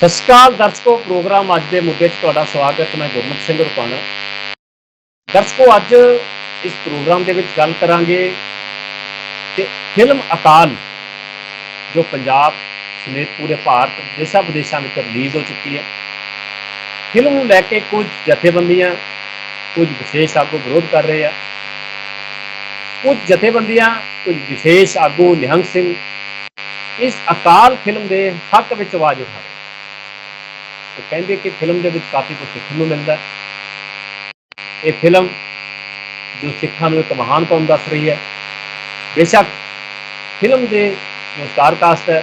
ਸਤਿ ਸ਼੍ਰੀ ਅਕਾਲ ਦਰਸ਼ਕੋ, ਪ੍ਰੋਗਰਾਮ ਅੱਜ ਦੇ ਮੁੱਦੇ 'ਚ ਤੁਹਾਡਾ ਸਵਾਗਤ, ਮੈਂ ਗੁਰਮੁਖ ਸਿੰਘ ਰੁਪਾਣਾ। ਦਰਸ਼ਕੋ, ਅੱਜ ਇਸ ਪ੍ਰੋਗਰਾਮ ਦੇ ਵਿੱਚ ਗੱਲ ਕਰਾਂਗੇ ਕਿ ਫਿਲਮ ਅਕਾਲ, ਜੋ ਪੰਜਾਬ ਸਮੇਤ ਪੂਰੇ ਭਾਰਤ, ਦੇਸ਼ਾਂ ਵਿਦੇਸ਼ਾਂ ਵਿੱਚ ਰਿਲੀਜ਼ ਹੋ ਚੁੱਕੀ ਹੈ। ਫਿਲਮ ਨੂੰ ਲੈ ਕੇ ਕੁਝ ਜਥੇਬੰਦੀਆਂ ਕੁਝ ਵਿਸ਼ੇਸ਼ ਆਗੂ ਵਿਰੋਧ ਕਰ ਰਹੇ ਆ। ਕੁਝ ਜਥੇਬੰਦੀਆਂ, ਕੁਝ ਵਿਸ਼ੇਸ਼ ਆਗੂ ਨਿਹੰਗ ਸਿੰਘ, ਇਸ ਅਕਾਲ ਫਿਲਮ ਦੇ ਹੱਕ ਵਿੱਚ ਆਵਾਜ਼ ਉਠਾ ਰਹੇ ਉਹ ਕਹਿੰਦੇ ਕਿ ਫਿਲਮ ਦੇ ਵਿੱਚ ਕਾਫੀ ਕੁਝ ਸਿੱਖਣ ਨੂੰ ਮਿਲਦਾ ਹੈ ਇਹ ਫਿਲਮ ਜੋ ਸਿੱਖਾਂ ਨੂੰ ਇੱਕ ਮਹਾਨ ਕੌਮ ਦੱਸ ਰਹੀ ਹੈ ਬੇਸ਼ੱਕ ਫਿਲਮ ਦੇ ਜੋ ਸਟਾਰ ਕਾਸਟ ਹੈ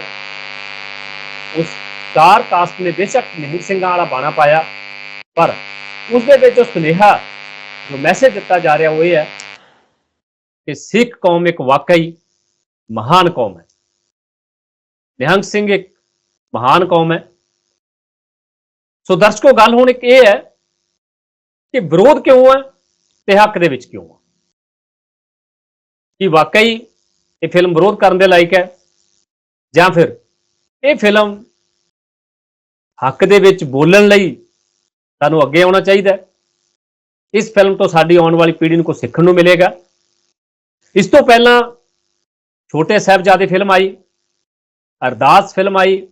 ਉਸ ਸਟਾਰ ਕਾਸਟ ਨੇ ਬੇਸ਼ੱਕ ਨਿਹੰਗ ਸਿੰਘਾਂ ਵਾਲਾ ਬਾਣਾ ਪਾਇਆ ਪਰ ਉਸ ਦੇ ਵਿੱਚ ਜੋ ਸੁਨੇਹਾ ਜੋ ਮੈਸੇਜ ਦਿੱਤਾ ਜਾ ਰਿਹਾ ਉਹ ਇਹ ਹੈ ਕਿ ਸਿੱਖ ਕੌਮ ਇੱਕ ਵਾਕਈ ਮਹਾਨ ਕੌਮ ਹੈ ਨਿਹੰਗ ਸਿੰਘ ਇੱਕ ਮਹਾਨ ਕੌਮ ਹੈ ਸੋ ਦਰਸ਼ਕੋ, ਗੱਲ ਹੁਣ ਇੱਕ ਇਹ ਹੈ ਕਿ ਵਿਰੋਧ ਕਿਉਂ ਹੈ ਤੇ ਹੱਕ ਦੇ ਵਿੱਚ ਕਿਉਂ ਹੈ ਕਿ ਵਾਕਈ ਇਹ ਫਿਲਮ ਵਿਰੋਧ ਕਰਨ ਦੇ ਲਾਇਕ ਹੈ? ਜਾਂ ਫਿਰ ਇਹ ਫਿਲਮ ਹੱਕ ਦੇ ਵਿੱਚ ਬੋਲਣ ਲਈ ਸਾਨੂੰ ਅੱਗੇ ਆਉਣਾ ਚਾਹੀਦਾ ਹੈ? ਇਸ ਫਿਲਮ ਤੋਂ ਸਾਡੀ ਆਉਣ ਵਾਲੀ ਪੀੜ੍ਹੀ ਨੂੰ ਕੁਝ ਸਿੱਖਣ ਨੂੰ ਮਿਲੇਗਾ। ਇਸ ਤੋਂ ਪਹਿਲਾਂ ਛੋਟੇ ਸਾਹਿਬਜ਼ਾਦੇ ਫਿਲਮ ਆਈ, ਅਰਦਾਸ ਫਿਲਮ ਆਈ,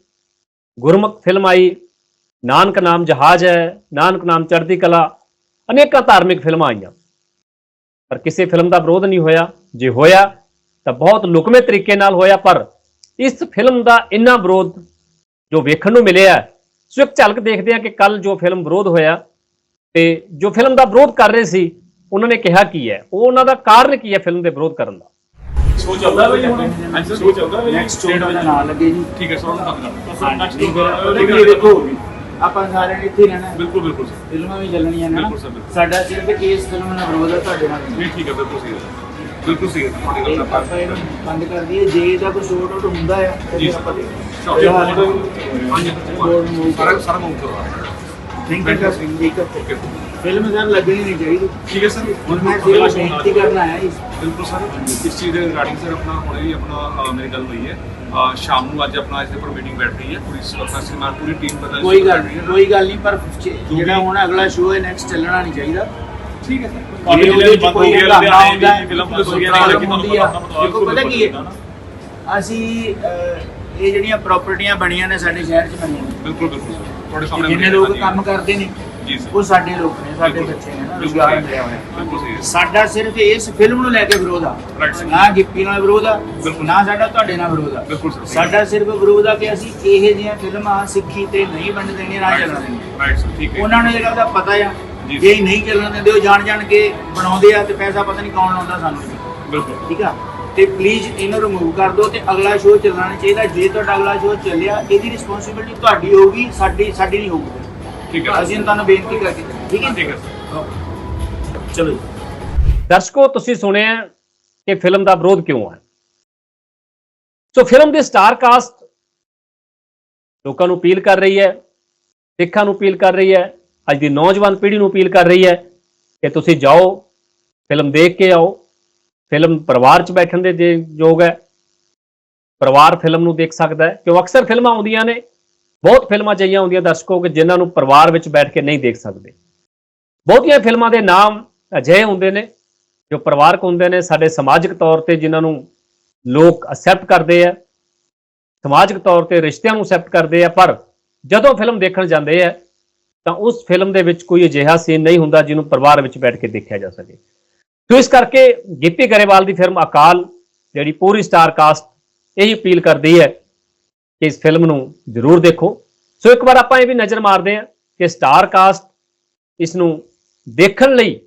ਗੁਰਮੁਖ ਫਿਲਮ ਆਈ ਨਾਨਕ ਨਾਮ ਜਹਾਜ਼ ਹੈ ਨਾਨਕ ਨਾਮ ਚੜ੍ਹਦੀ ਕਲਾ ਅਨੇਕਾਂ ਧਾਰਮਿਕ ਫਿਲਮਾਂ ਆਈਆਂ। ਪਰ ਕਿਸੇ ਫਿਲਮ ਦਾ ਵਿਰੋਧ ਨਹੀਂ ਹੋਇਆ। ਜੇ ਹੋਇਆ ਤਾਂ ਬਹੁਤ ਲੁਕਵੇਂ ਤਰੀਕੇ ਨਾਲ ਹੋਇਆ ਪਰ ਇਸ ਫਿਲਮ ਦਾ ਇੰਨਾ ਵਿਰੋਧ ਜੋ ਵੇਖਣ ਨੂੰ ਮਿਲਿਆ ਸੋ ਇੱਕ ਝਲਕ ਦੇਖਦੇ ਹਾਂ ਕਿ ਕੱਲ ਜੋ ਫਿਲਮ ਵਿਰੋਧ ਹੋਇਆ ਤੇ ਜੋ ਫਿਲਮ ਦਾ ਵਿਰੋਧ ਕਰ ਰਹੇ ਸੀ ਉਹਨਾਂ ਨੇ ਕਿਹਾ ਕੀ ਹੈ? ਉਹ ਉਹਨਾਂ ਦਾ ਕਾਰਨ ਕੀ ਹੈ ਫਿਲਮ ਦੇ ਵਿਰੋਧ ਕਰਨ ਦਾ? ਸ਼ੋ ਚੱਲਦਾ ਬਈ ਹੁਣ। ਹਾਂਜੀ ਸ਼ੋ ਚੱਲਦਾ ਬਈ। ਨੈਕਸਟ ਸ਼ੋਅ ਦਾ ਨਾਂ ਲੱਗੇ ਜੀ। ਠੀਕ ਹੈ ਸਰ ਉਹਨੂੰ ਬੰਦ ਕਰ ਦਿਓ ਹਾਂਜੀ ਨੈਕਸਟ ਪਤਾ ਕੀ ਹੈ, ਦੇਖੋ ਆਪਾਂ ਸਾਰਿਆਂ ਨੇ ਇੱਥੇ ਹੀ ਰਹਿਣਾ ਹੈ। ਬਿਲਕੁਲ ਬਿਲਕੁਲ ਸਰ। ਫਿਲਮਾਂ ਵੀ ਚੱਲਣੀਆਂ ਨੇ ਨਾ। ਬਿਲਕੁਲ ਸਰ, ਬਿਲਕੁਲ। ਸਾਡਾ ਸਿਰਫ ਕੇਸ ਫਿਲਮ ਨਾਲ ਵਿਰੋਧ ਹੈ ਤੁਹਾਡੇ ਨਾਲ ਨਹੀਂ। ਨਹੀਂ ਠੀਕ ਹੈ ਬਿਲਕੁਲ ਸਹੀ ਹੈ। ਬਿਲਕੁਲ ਸਹੀ ਹੈ ਤੁਹਾਡੀ ਨਾਲ ਆਪਾਂ ਇਹਨੂੰ ਬੰਦ ਕਰ ਦਈਏ। ਜੇ ਇਹਦਾ ਕੋਈ ਸ਼ੋਰਟ ਆਊਟ ਹੁੰਦਾ ਹੈ ਤੇ ਜੀ ਫਿਰ ਸਰ। ਆਪਾਂ ਹਾਂਜੀ move ਸਾਰਾ ਸਾਰਾ ਮੂਵ ਕਰਵਾ ਥਿੰਕ ਕਰ ਠੀਕ ਹੈ ਓਕੇ ਫਿਲਮ ਸਰ ਲੱਗਣੀ ਨਹੀਂ ਚਾਹੀਦੀ। ਠੀਕ ਹੈ ਸਰ ਹੁਣ ਮੈਂ ਸਿਰਫ ਬੇਨਤੀ ਕਰਨਾ ਹੈ ਇਸ ਬਿਲਕੁਲ ਸਰ ਇਸ ਚੀਜ਼ ਦੇ ਰਿਗਾਰਡਿੰਗ ਸਰ ਆਪਣਾ ਹੁਣੇ ਵੀ ਆਪਣਾ ਮੇਰੀ ਗੱਲ ਹੋਈ ਹੈ। ਸ਼ਾਮ ਨੂੰ ਅੱਜ ਆਪਣਾ ਇਸ ਦੇ ਉੱਪਰ ਮੀਟਿੰਗ ਬੈਠ ਰਹੀ ਹੈ। ਪੂਰੀ ਆਪਣਾ ਸਿਨੇਮਾ ਪੂਰੀ ਟੀਮ ਬਦਲ ਕੋਈ ਗੱਲ ਨਹੀਂ ਕੋਈ ਗੱਲ ਨਹੀਂ ਪਰ ਜਿਹੜਾ ਹੁਣ ਅਗਲਾ ਸ਼ੋਅ ਹੈ ਨੈਕਸਟ ਚੱਲਣਾ ਨਹੀਂ ਚਾਹੀਦਾ। ਠੀਕ ਹੈ ਸਰ। ਜੇ ਉਹਦੇ ਵਿੱਚ ਕੋਈ ਹੰਗਾਮਾ ਆਉਂਦਾ ਹੈ, ਫਿਲਮ ਕੋਈ ਬੰਦ ਹੋ ਗਿਆ ਦੇਖੋ ਪਤਾ ਕੀ ਹੈ? ਅਸੀਂ ਇਹ ਜਿਹੜੀਆਂ ਪ੍ਰਾਪਰਟੀਆਂ ਬਣੀਆਂ ਨੇ ਸਾਡੇ ਸ਼ਹਿਰ 'ਚ ਬਣੀਆਂ ਬਿਲਕੁਲ ਬਿਲਕੁਲ। ਤੁਹਾਡੇ ਸਾਹਮਣੇ ਜਿੰਨੇ ਲੋਕ ਕੰਮ ਕਰਦੇ ਨੇ ਜੀ ਸਰ। ਉਹ ਸਾਡੇ ਲੋਕ ਨੇ ਸਾਡੇ ਬਿਲਕੁਲ। ਬੱਚੇ ਨੇ ਨਾ ਬਿਲਕੁਲ ਰੁਜ਼ਗਾਰ। ਮਿਲਿਆ ਹੋਇਆ ਬਿਲਕੁਲ ਸਹੀ ਹੈ। ਸਾਡਾ ਸਿਰਫ ਇਸ ਫਿਲਮ ਨੂੰ ਲੈ ਕੇ ਵਿਰੋਧ ਆ। Right, sir. ਨਾ ਗਿੱਪੀ ਨਾਲ ਵਿਰੋਧ ਆ ਬਿਲਕੁਲ। ਨਾ ਸਾਡਾ ਤੁਹਾਡੇ ਨਾਲ ਵਿਰੋਧ ਆ। ਬਿਲਕੁਲ ਸਾਡਾ ਸਿਰਫ ਵਿਰੋਧ ਆ ਕਿ ਅਸੀਂ ਇਹ ਜਿਹੀਆਂ ਫਿਲਮਾਂ ਸਿੱਖੀ ਤੇ ਨਹੀਂ ਬਣ ਦੇਣੀਆਂ ਨਾ ਚੱਲਣ ਦੇਣੀਆਂ। ਰਾਈਟ ਸਰ ਠੀਕ ਹੈ। ਉਹਨਾਂ ਨੂੰ ਜਿਹੜਾ ਉਹਦਾ ਪਤਾ ਆ ਜੀ। ਜੇ ਨਹੀਂ ਚੱਲਣ ਦਿੰਦੇ ਉਹ ਜਾਣ ਜਾਣ ਕੇ ਬਣਾਉਂਦੇ ਆ ਤੇ ਪੈਸਾ ਪਤਾ ਨਹੀਂ ਕੌਣ ਲਾਉਂਦਾ ਸਾਨੂੰ। ਬਿਲਕੁਲ। ਠੀਕ ਆ? ਤੇ ਪਲੀਜ਼ ਇਹਨੂੰ ਰਿਮੂਵ ਕਰ ਦਿਓ ਤੇ ਅਗਲਾ ਸ਼ੋਅ ਚੱਲਣਾ ਨਹੀਂ ਚਾਹੀਦਾ। ਜੇ ਤੁਹਾਡਾ ਅਗਲਾ ਸ਼ੋਅ ਚੱਲਿਆ ਇਹਦੀ ਰਿਸਪੌਂਸਿਬਿਲਟੀ ਤੁਹਾਡੀ ਹੋਊਗੀ ਸਾਡੀ ਸਾਡੀ ਨਹੀਂ ਹੋਊਗੀ। ਠੀਕ ਹੈ। ਅਸੀਂ ਤੁਹਾਨੂੰ ਬੇਨਤੀ ਕਰਕੇ ਠੀਕ ਹੈ? ਠੀਕ ਹੈ ਸਰ। ਚਲੋ ਜੀ। ਦਰਸ਼ਕੋ ਤੁਸੀਂ ਸੁਣਿਆ ਕਿ ਫਿਲਮ ਦਾ ਵਿਰੋਧ ਕਿਉਂ ਹੈ? ਸੋ ਫਿਲਮ ਦੀ ਸਟਾਰ ਕਾਸਟ ਲੋਕਾਂ ਨੂੰ ਅਪੀਲ ਕਰ ਰਹੀ ਹੈ ਸਿੱਖਾਂ ਨੂੰ ਅਪੀਲ ਕਰ ਰਹੀ ਹੈ ਅੱਜ ਦੀ ਨੌਜਵਾਨ ਪੀੜ੍ਹੀ ਨੂੰ ਅਪੀਲ ਕਰ ਰਹੀ ਹੈ ਕਿ ਤੁਸੀਂ ਜਾਓ ਫਿਲਮ ਦੇਖ ਕੇ ਆਓ। ਫਿਲਮ ਪਰਿਵਾਰ 'ਚ ਬੈਠਣ ਦੇ ਯੋਗ ਹੈ। ਪਰਿਵਾਰ ਫਿਲਮ ਨੂੰ ਦੇਖ ਸਕਦਾ ਹੈ। ਕਿਉਂ? ਅਕਸਰ ਫਿਲਮਾਂ ਆਉਂਦੀਆਂ ਨੇ। ਬਹੁਤ ਫਿਲਮਾਂ ਜਈਆਂ ਹੁੰਦੀਆਂ ਦਰਸ਼ਕੋ ਕਿ ਜਿਨ੍ਹਾਂ ਨੂੰ ਪਰਿਵਾਰ ਵਿੱਚ ਬੈਠ ਕੇ ਨਹੀਂ ਦੇਖ ਸਕਦੇ। ਬਹੁਤੀਆਂ ਫਿਲਮਾਂ ਦੇ ਨਾਮ ਅਜਿਹੇ ਹੁੰਦੇ ਨੇ ਜੋ ਪਰਿਵਾਰਕ ਹੁੰਦੇ ਨੇ। ਸਾਡੇ ਸਮਾਜਿਕ ਤੌਰ ਤੇ ਜਿਨ੍ਹਾਂ ਨੂੰ ਲੋਕ ਅਸੈਪਟ ਕਰਦੇ ਆ, ਸਮਾਜਿਕ ਤੌਰ ਤੇ ਰਿਸ਼ਤਿਆਂ ਨੂੰ ਅਸੈਪਟ ਕਰਦੇ ਆ, ਪਰ ਜਦੋਂ ਫਿਲਮ ਦੇਖਣ ਜਾਂਦੇ ਆ, ਤਾਂ ਉਸ ਫਿਲਮ ਦੇ ਵਿੱਚ ਕੋਈ ਅਜਿਹਾ ਸੀਨ ਨਹੀਂ ਹੁੰਦਾ ਜਿਹਨੂੰ ਪਰਿਵਾਰ ਵਿੱਚ ਬੈਠ ਕੇ ਦੇਖਿਆ ਜਾ ਸਕੇ। ਸੋ ਇਸ ਕਰਕੇ ਗਿੱਪੀ ਗਰੇਵਾਲ ਦੀ ਫਿਲਮ ਅਕਾਲ, ਜਿਹੜੀ ਪੂਰੀ ਸਟਾਰ ਕਾਸਟ ਇਹੀ ਅਪੀਲ ਕਰਦੀ ਹੈ ਕਿ ਇਸ ਫਿਲਮ ਨੂੰ ਜ਼ਰੂਰ ਦੇਖੋ। ਸੋ ਇੱਕ ਵਾਰ ਆਪਾਂ ਇਹ ਵੀ ਨਜ਼ਰ ਮਾਰਦੇ ਹਾਂ ਕਿ ਸਟਾਰ ਕਾਸਟ ਇਸ ਨੂੰ ਦੇਖਣ ਲਈ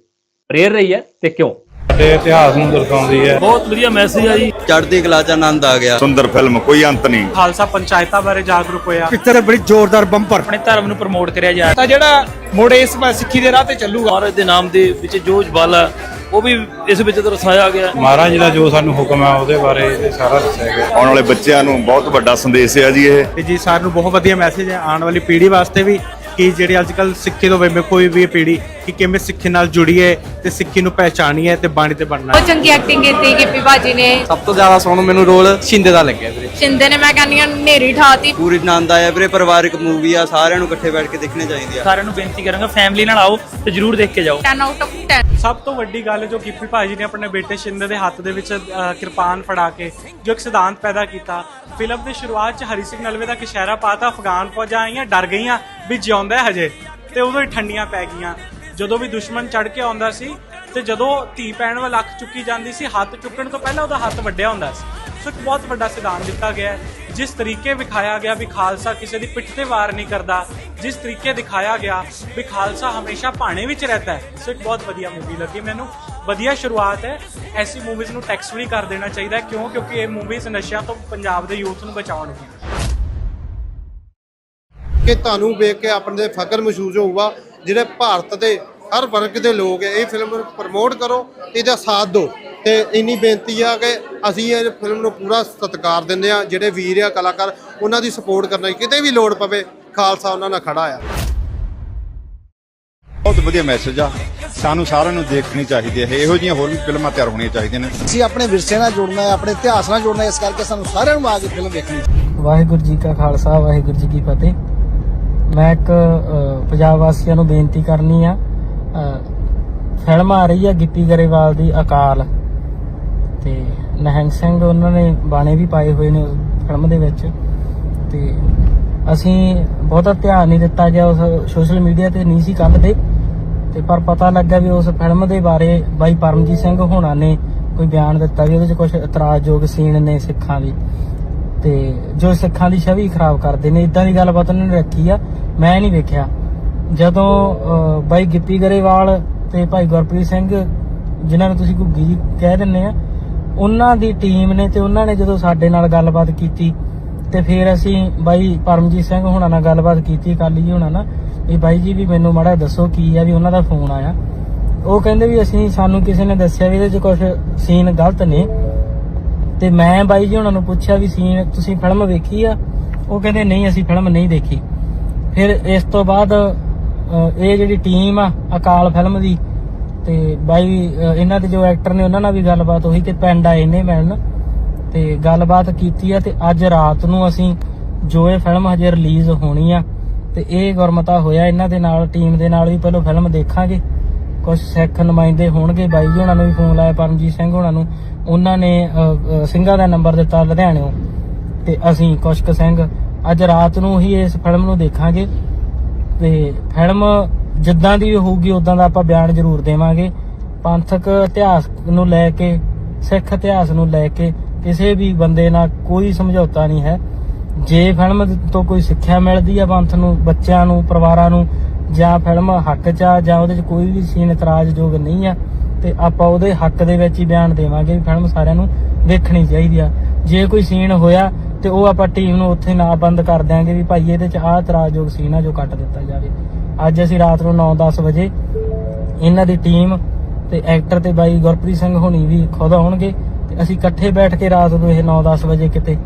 ਪ੍ਰੇਰ ਰਹੀ ਹੈ ਤੇ ਕਿਉਂ? ਸਾਡੇ ਇਤਿਹਾਸ ਨੂੰ ਦਰਸਾਉਂਦੀ ਹੈ। ਬਹੁਤ ਵਧੀਆ ਮੈਸੇਜ ਆ ਜੀ। ਚੜ੍ਹਦੀ ਕਲਾ ਚ ਆਨੰਦ ਆ ਗਿਆ। ਸੁੰਦਰ ਫਿਲਮ ਕੋਈ ਅੰਤ ਨਹੀਂ। ਖਾਲਸਾ ਪੰਚਾਇਤਾਂ ਬਾਰੇ ਜਾਗਰੂਕ ਹੋਇਆ। ਪਿਕਚਰ ਬੜੀ ਜ਼ੋਰਦਾਰ ਬੰਪਰ। ਆਪਣੇ ਧਰਮ ਨੂੰ ਪ੍ਰਮੋਟ ਕਰਿਆ ਜਾ ਤਾਂ ਜਿਹੜਾ ਮੁੜ ਇਸ ਸਿੱਖੀ ਦੇ ਰਾਹ ਤੇ ਚੱਲੂਗਾ। ਮਹਾਰਾਜ ਦੇ ਨਾਮ ਦੇ ਵਿੱਚ ਜੋ ਜਵਾਲਾ ਉਹ ਵੀ ਇਸ ਵਿੱਚ ਦਰਸਾਇਆ ਗਿਆ। ਮਹਾਰਾਜ ਦਾ ਜੋ ਸਾਨੂੰ ਹੁਕਮ ਹੈ ਉਹਦੇ ਬਾਰੇ ਇਹ ਸਾਰਾ ਦੱਸਿਆ ਗਿਆ। ਆਉਣ ਵਾਲੇ ਬੱਚਿਆਂ ਨੂੰ ਬਹੁਤ ਵੱਡਾ ਸੰਦੇਸ਼ ਹੈ ਜੀ ਇਹ। ਤੇ ਜੀ ਸਾਨੂੰ ਬਹੁਤ ਵਧੀਆ ਮੈਸੇਜ ਹੈ ਆਉਣ ਵਾਲੀ ਪੀੜ੍ਹੀ ਵਾਸਤੇ ਵੀ ਕਿ ਜਿਹੜੇ ਅੱਜ ਕੱਲ ਸਿੱਖੀ ਤੋਂ ਵੇ ਕੋਈ ਵੀ ਪੀੜ੍ਹੀ ਕਿ ਕਿਵੇਂ ਸਿੱਖੀ ਨਾਲ ਜੁੜੀਏ ਤੇ ਸਿੱਖੀ ਨੂੰ ਪਹਿਚਾਣੀਏ ਤੇ ਬਾਣੀ ਤੇ ਬਣਨਾ ਬਹੁਤ ਚੰਗੀ ਐਕਟਿੰਗ ਕੀਤੀ ਗਿੱਪੀ ਭਾਜੀ ਨੇ ਸਭ ਤੋਂ ਜ਼ਿਆਦਾ ਸੋਹਣਾ ਮੈਨੂੰ ਰੋਲ ਸ਼ਿੰਦੇ ਦਾ ਲੱਗਿਆ ਵੀਰੇ। ਸ਼ਿੰਦੇ ਨੇ ਮੈਂ ਕਹਿੰਦੀ ਹਾਂ ਨੇਰੀ ਠਾਤੀ। ਪੂਰੀ ਆਨੰਦ ਆਇਆ ਵੀਰੇ ਪਰਿਵਾਰਕ ਮੂਵੀ ਆ ਸਾਰਿਆਂ ਨੂੰ ਇਕੱਠੇ ਬੈਠ ਕੇ ਦੇਖਣੀ ਚਾਹੀਦੀ ਆ। ਸਾਰਿਆਂ ਨੂੰ ਬੇਨਤੀ ਕਰਾਂਗਾ ਫੈਮਿਲੀ ਨਾਲ ਆਓ ਤੇ ਜਰੂਰ ਦੇਖ ਕੇ ਜਾਓ। 10 ਆਊਟ ਆਫ 10 ਸਭ ਤੋਂ ਵੱਡੀ ਗੱਲ ਜੋ ਗਿੱਪੀ ਭਾਜੀ ਨੇ ਆਪਣੇ ਬੇਟੇ ਸ਼ਿੰਦੇ ਦੇ ਹੱਥ ਦੇ ਵਿੱਚ ਕਿਰਪਾਨ ਫੜਾ ਕੇ ਜੋ ਇੱਕ ਸਿਧਾਂਤ ਪੈਦਾ ਕੀਤਾ। ਫਿਲਮ ਦੀ ਸ਼ੁਰੂਆਤ 'ਚ ਹਰੀ ਸਿੰਘ ਨਲਵੇ ਦਾ ਕਿਸ਼ਾਰਾ ਪਾਤਾ ਅਫਗਾਨ ਫੌਜਾਂ ਆਈਆਂ ਡਰ ਗਈਆਂ ਵੀ ਜਿਉਂਦਾ ਹਜੇ, ਤੇ ਉਦੋਂ ਹੀ ਠੰਡੀਆਂ ਪੈ ਗਈਆਂ। ਜਦੋਂ ਵੀ ਦੁਸ਼ਮਣ ਚੜ ਕੇ ਆਉਂਦਾ ਸੀ, ਤੇ ਜਦੋਂ ਧੀ ਪੈਣ ਵੱਲ ਅੱਖ ਚੁੱਕੀ ਜਾਂਦੀ ਸੀ, ਹੱਥ ਚੁੱਕਣ ਤੋਂ ਪਹਿਲਾਂ ਉਹਦਾ ਹੱਥ ਵੱਡਿਆ ਹੁੰਦਾ ਸੀ। ਸੋ ਇੱਕ ਬਹੁਤ ਵੱਡਾ ਸਿਧਾਂਤ ਦਿੱਤਾ ਗਿਆ ਹੈ। ਜਿਸ ਤਰੀਕੇ ਵਿਖਾਇਆ ਗਿਆ ਵੀ ਖਾਲਸਾ ਕਿਸੇ ਦੀ ਪਿੱਠ ਤੇ ਵਾਰ ਨਹੀਂ ਕਰਦਾ, ਜਿਸ ਤਰੀਕੇ ਦਿਖਾਇਆ ਗਿਆ ਵੀ ਖਾਲਸਾ ਹਮੇਸ਼ਾ ਭਾਣੇ ਵਿੱਚ ਰਹਿੰਦਾ ਹੈ। ਸੋ ਇੱਕ ਬਹੁਤ ਵਧੀਆ ਮੂਵੀ ਲੱਗੀ ਮੈਨੂੰ। ਵਧੀਆ ਸ਼ੁਰੂਆਤ ਹੈ। ਐਸੀ ਮੂਵੀਜ਼ ਨੂੰ ਟੈਕਸ ਫ੍ਰੀ ਕਰ ਦੇਣਾ ਚਾਹੀਦਾ ਕਿਉਂ? ਕਿਉਂਕਿ ਇਹ ਮੂਵੀਜ਼ ਨਸ਼ਿਆਂ ਤੋਂ ਪੰਜਾਬ ਦੇ ਯੂਥ ਨੂੰ ਬਚਾਉਣਗੀਆਂ। ਕਿ ਤੁਹਾਨੂੰ ਵੇਖ ਕੇ ਆਪਣੇ ਤੇ ਫਖਰ ਮਹਿਸੂਸ ਹੋਊਗਾ ਜਿਹੜੇ ਭਾਰਤ ਦੇ ਹਰ ਵਰਗ ਦੇ ਲੋਕ ਹੈ ਇਹ ਫਿਲਮ ਨੂੰ ਪ੍ਰਮੋਟ ਕਰੋ ਤੇ ਇਹਦਾ ਸਾਥ ਦਿਓ। ਤੇ ਇੰਨੀ ਬੇਨਤੀ ਆ ਕਿ ਅਸੀਂ ਇਹ ਫਿਲਮ ਨੂੰ ਪੂਰਾ ਸਤਿਕਾਰ ਦਿੰਦੇ ਆ ਜਿਹੜੇ ਵੀਰ ਆ ਕਲਾਕਾਰ ਉਹਨਾਂ ਦੀ ਸਪੋਰਟ ਕਰਨਾ ਕਿਤੇ ਵੀ ਲੋੜ ਪਵੇ ਖਾਲਸਾ ਉਹਨਾਂ ਨਾਲ ਖੜਾ ਆ। ਬਹੁਤ ਵਧੀਆ ਮੈਸੇਜ ਆ। ਸਾਨੂੰ ਸਾਰਿਆਂ ਨੂੰ ਦੇਖਣੀ ਚਾਹੀਦੀ ਹੈ ਇਹੋ ਜਿਹੀਆਂ ਹੋਰ ਵੀ ਫਿਲਮਾਂ ਤਿਆਰ ਹੋਣੀਆਂ ਚਾਹੀਦੀਆਂ ਨੇ। ਅਸੀਂ ਆਪਣੇ ਵਿਰਸੇ ਨਾਲ ਜੁੜਨਾ ਹੈ ਆਪਣੇ ਇਤਿਹਾਸ ਨਾਲ ਜੁੜਨਾ ਹੈ ਇਸ ਕਰਕੇ ਸਾਨੂੰ ਸਾਰਿਆਂ ਨੂੰ ਆ ਕੇ ਫਿਲਮ ਚਾਹੀਦੀ ਵਾਹਿਗੁਰੂ ਜੀ ਕਾ ਖਾਲਸਾ ਵਾਹਿਗੁਰੂ ਜੀ ਕੀ ਫਤਿਹ। ਮੈਂ ਇੱਕ ਪੰਜਾਬ ਵਾਸੀਆਂ ਨੂੰ ਬੇਨਤੀ ਕਰਨੀ ਆ ਫਿਲਮ ਆ ਰਹੀ ਆ ਗਿੱਪੀ ਗਰੇਵਾਲ ਦੀ ਅਕਾਲ। ਤੇ ਨਹੰਗ ਸਿੰਘ ਉਹਨਾਂ ਨੇ ਬਾਣੇ ਵੀ ਪਾਏ ਹੋਏ ਨੇ ਉਸ ਫਿਲਮ ਦੇ ਵਿੱਚ। ਤੇ ਅਸੀਂ ਬਹੁਤਾ ਧਿਆਨ ਨਹੀਂ ਦਿੱਤਾ ਗਿਆ ਉਸ ਸੋਸ਼ਲ ਮੀਡੀਆ ਤੇ, ਨਹੀਂ ਸੀ ਕੱਢਦੇ ਤੇ। ਪਰ ਪਤਾ ਲੱਗਾ ਵੀ ਉਸ ਫਿਲਮ ਦੇ ਬਾਰੇ ਬਾਈ ਪਰਮਜੀਤ ਸਿੰਘ ਹੋਣਾ ਨੇ ਕੋਈ ਬਿਆਨ ਦਿੱਤਾ ਵੀ ਉਹਦੇ 'ਚ ਕੁਝ ਇਤਰਾਜ਼ਯੋਗ ਸੀਨ ਨੇ ਸਿੱਖਾਂ ਦੀ। ਤੇ ਜੋ ਸਿੱਖਾਂ ਦੀ ਛਵੀ ਖਰਾਬ ਕਰਦੇ ਨੇ ਇਦਾਂ ਦੀ ਗੱਲਬਾਤ ਉਹਨਾਂ ਨੇ ਰੱਖੀ ਆ, ਮੈਂ ਨਹੀਂ ਵੇਖਿਆ। ਜਦੋਂ ਬਾਈ ਗਿੱਪੀ ਗਰੇਵਾਲ ਤੇ ਭਾਈ ਗੁਰਪ੍ਰੀਤ ਸਿੰਘ, ਜਿਨ੍ਹਾਂ ਨੂੰ ਤੁਸੀਂ ਘੁੱਗੀ ਜੀ ਕਹਿ ਦਿੰਦੇ ਆ, ਉਹਨਾਂ ਦੀ ਟੀਮ ਨੇ ਤੇ ਉਹਨਾਂ ਨੇ ਜਦੋਂ ਸਾਡੇ ਨਾਲ ਗੱਲਬਾਤ ਕੀਤੀ, ਤੇ ਫਿਰ ਅਸੀਂ ਬਾਈ ਪਰਮਜੀਤ ਸਿੰਘ ਹੁਣਾਂ ਨਾਲ ਗੱਲਬਾਤ ਕੀਤੀ ਕਾਲੀ ਜੀ ਹੋਣਾ ਨਾਲ, ਵੀ ਬਾਈ ਜੀ ਵੀ ਮੈਨੂੰ ਮਾੜਾ ਦੱਸੋ ਕੀ ਆ ਵੀ ਉਹਨਾਂ ਦਾ ਫੋਨ ਆਇਆ। ਉਹ ਕਹਿੰਦੇ ਵੀ ਅਸੀਂ, ਸਾਨੂੰ ਕਿਸੇ ਨੇ ਦੱਸਿਆ ਵੀ ਇਹਦੇ 'ਚ ਕੁਝ ਸੀਨ ਗਲਤ ਨੇ। ਤੇ ਮੈਂ ਬਾਈ ਜੀ ਉਹਨਾਂ ਨੂੰ ਪੁੱਛਿਆ ਵੀ ਸੀਨ ਤੁਸੀਂ ਫਿਲਮ ਵੇਖੀ ਆ? ਉਹ ਕਹਿੰਦੇ, ਨਹੀਂ, ਅਸੀਂ ਫਿਲਮ ਨਹੀਂ ਦੇਖੀ। ਫਿਰ ਇਸ ਤੋਂ ਬਾਅਦ ਇਹ ਜਿਹੜੀ ਟੀਮ ਆ, ਅਕਾਲ ਫਿਲਮ ਦੀ, ਤੇ ਬਾਈ ਇਹਨਾਂ ਦੇ ਜੋ ਐਕਟਰ ਨੇ, ਉਹਨਾਂ ਨਾਲ ਵੀ ਗੱਲਬਾਤ ਹੋਈ ਤੇ ਪਿੰਡ ਆਏ ਨੇ ਮਿਲਣ। ਤੇ ਗੱਲਬਾਤ ਕੀਤੀ ਆ ਤੇ ਅੱਜ ਰਾਤ ਨੂੰ ਅਸੀਂ ਜੋ ਇਹ ਫਿਲਮ ਹਜੇ ਰਿਲੀਜ਼ ਹੋਣੀ ਆ, ਤੇ ਇਹ ਗੁਰਮਤਾ ਹੋਇਆ ਇਹਨਾਂ ਦੇ ਨਾਲ, ਟੀਮ ਦੇ ਨਾਲ ਵੀ ਪਹਿਲਾਂ ਫਿਲਮ ਦੇਖਾਂਗੇ। ਕੁਝ ਸਿੱਖ ਨੁਮਾਇੰਦੇ ਹੋਣਗੇ। ਬਾਈ ਜੀ ਉਹਨਾਂ ਨੂੰ ਵੀ ਫੋਨ ਲਾਇਆ, ਪਰਮਜੀਤ ਸਿੰਘ ਉਹਨਾਂ ਨੂੰ। ਉਹਨਾਂ ਨੇ ਸਿੰਘਾਂ ਦਾ ਨੰਬਰ ਦਿੱਤਾ ਲੁਧਿਆਣਿਓਂ ਤੇ ਅਸੀਂ ਕੁਸ਼ਕ ਸਿੰਘ, ਅੱਜ ਰਾਤ ਨੂੰ ਹੀ ਇਸ ਫਿਲਮ ਨੂੰ ਦੇਖਾਂਗੇ ਤੇ ਫਿਲਮ ਜਿੱਦਾਂ ਦੀ ਹੋਊਗੀ ਉਦਾਂ ਦਾ ਆਪਾਂ ਬਿਆਨ ਜ਼ਰੂਰ ਦੇਵਾਂਗੇ। ਪੰਥਕ ਇਤਿਹਾਸ ਨੂੰ ਲੈ ਕੇ, ਸਿੱਖ ਇਤਿਹਾਸ ਨੂੰ ਲੈ ਕੇ ਕਿਸੇ ਵੀ ਬੰਦੇ ਨਾਲ ਕੋਈ ਸਮਝੌਤਾ ਨਹੀਂ ਹੈ। ਜੇ ਫਿਲਮ ਤੋਂ ਕੋਈ ਸਿੱਖਿਆ ਮਿਲਦੀ ਆ ਪੰਥ ਨੂੰ, ਬੱਚਿਆਂ ਨੂੰ, ਪਰਿਵਾਰਾਂ ਨੂੰ, ਜਾਂ ਫਿਲਮ ਹੱਕ 'ਚ ਆ, ਜਾਂ ਉਹਦੇ 'ਚ ਕੋਈ ਵੀ ਸੀਨ ਇਤਰਾਜ਼ਯੋਗ ਨਹੀਂ ਆ ਤੇ ਆਪਾਂ ਉਹਦੇ ਹੱਕ ਦੇ ਵਿੱਚ ਹੀ ਬਿਆਨ ਦੇਵਾਂਗੇ ਵੀ ਫਿਲਮ ਸਾਰਿਆਂ ਨੂੰ ਦੇਖਣੀ ਚਾਹੀਦੀ ਆ। ਜੇ ਕੋਈ ਸੀਨ ਹੋਇਆ ਤੇ ਉਹ ਆਪਾਂ ਟੀਮ ਨੂੰ ਉੱਥੇ ਨਾ ਬੰਦ ਕਰ ਦਿਆਂਗੇ ਵੀ ਭਾਈ ਇਹਦੇ 'ਚ ਆਹ ਇਤਰਾਜ਼ਯੋਗ ਸੀਨ ਆ ਜੋ ਕੱਟ ਦਿੱਤਾ ਜਾਵੇ। ਅੱਜ ਅਸੀਂ ਰਾਤ ਨੂੰ 9-10 ਵਜੇ ਇਹਨਾਂ ਦੀ ਟੀਮ ਤੇ ਐਕਟਰ ਤੇ ਬਾਈ ਗੁਰਪ੍ਰੀਤ ਸਿੰਘ ਹੋਣੀ ਵੀ ਖੁਦ ਆਉਣਗੇ ਤੇ ਅਸੀਂ ਇਕੱਠੇ ਬੈਠ ਕੇ ਰਾਤ ਨੂੰ ਇਹ 9-10 ਵਜੇ ਕਿਤੇ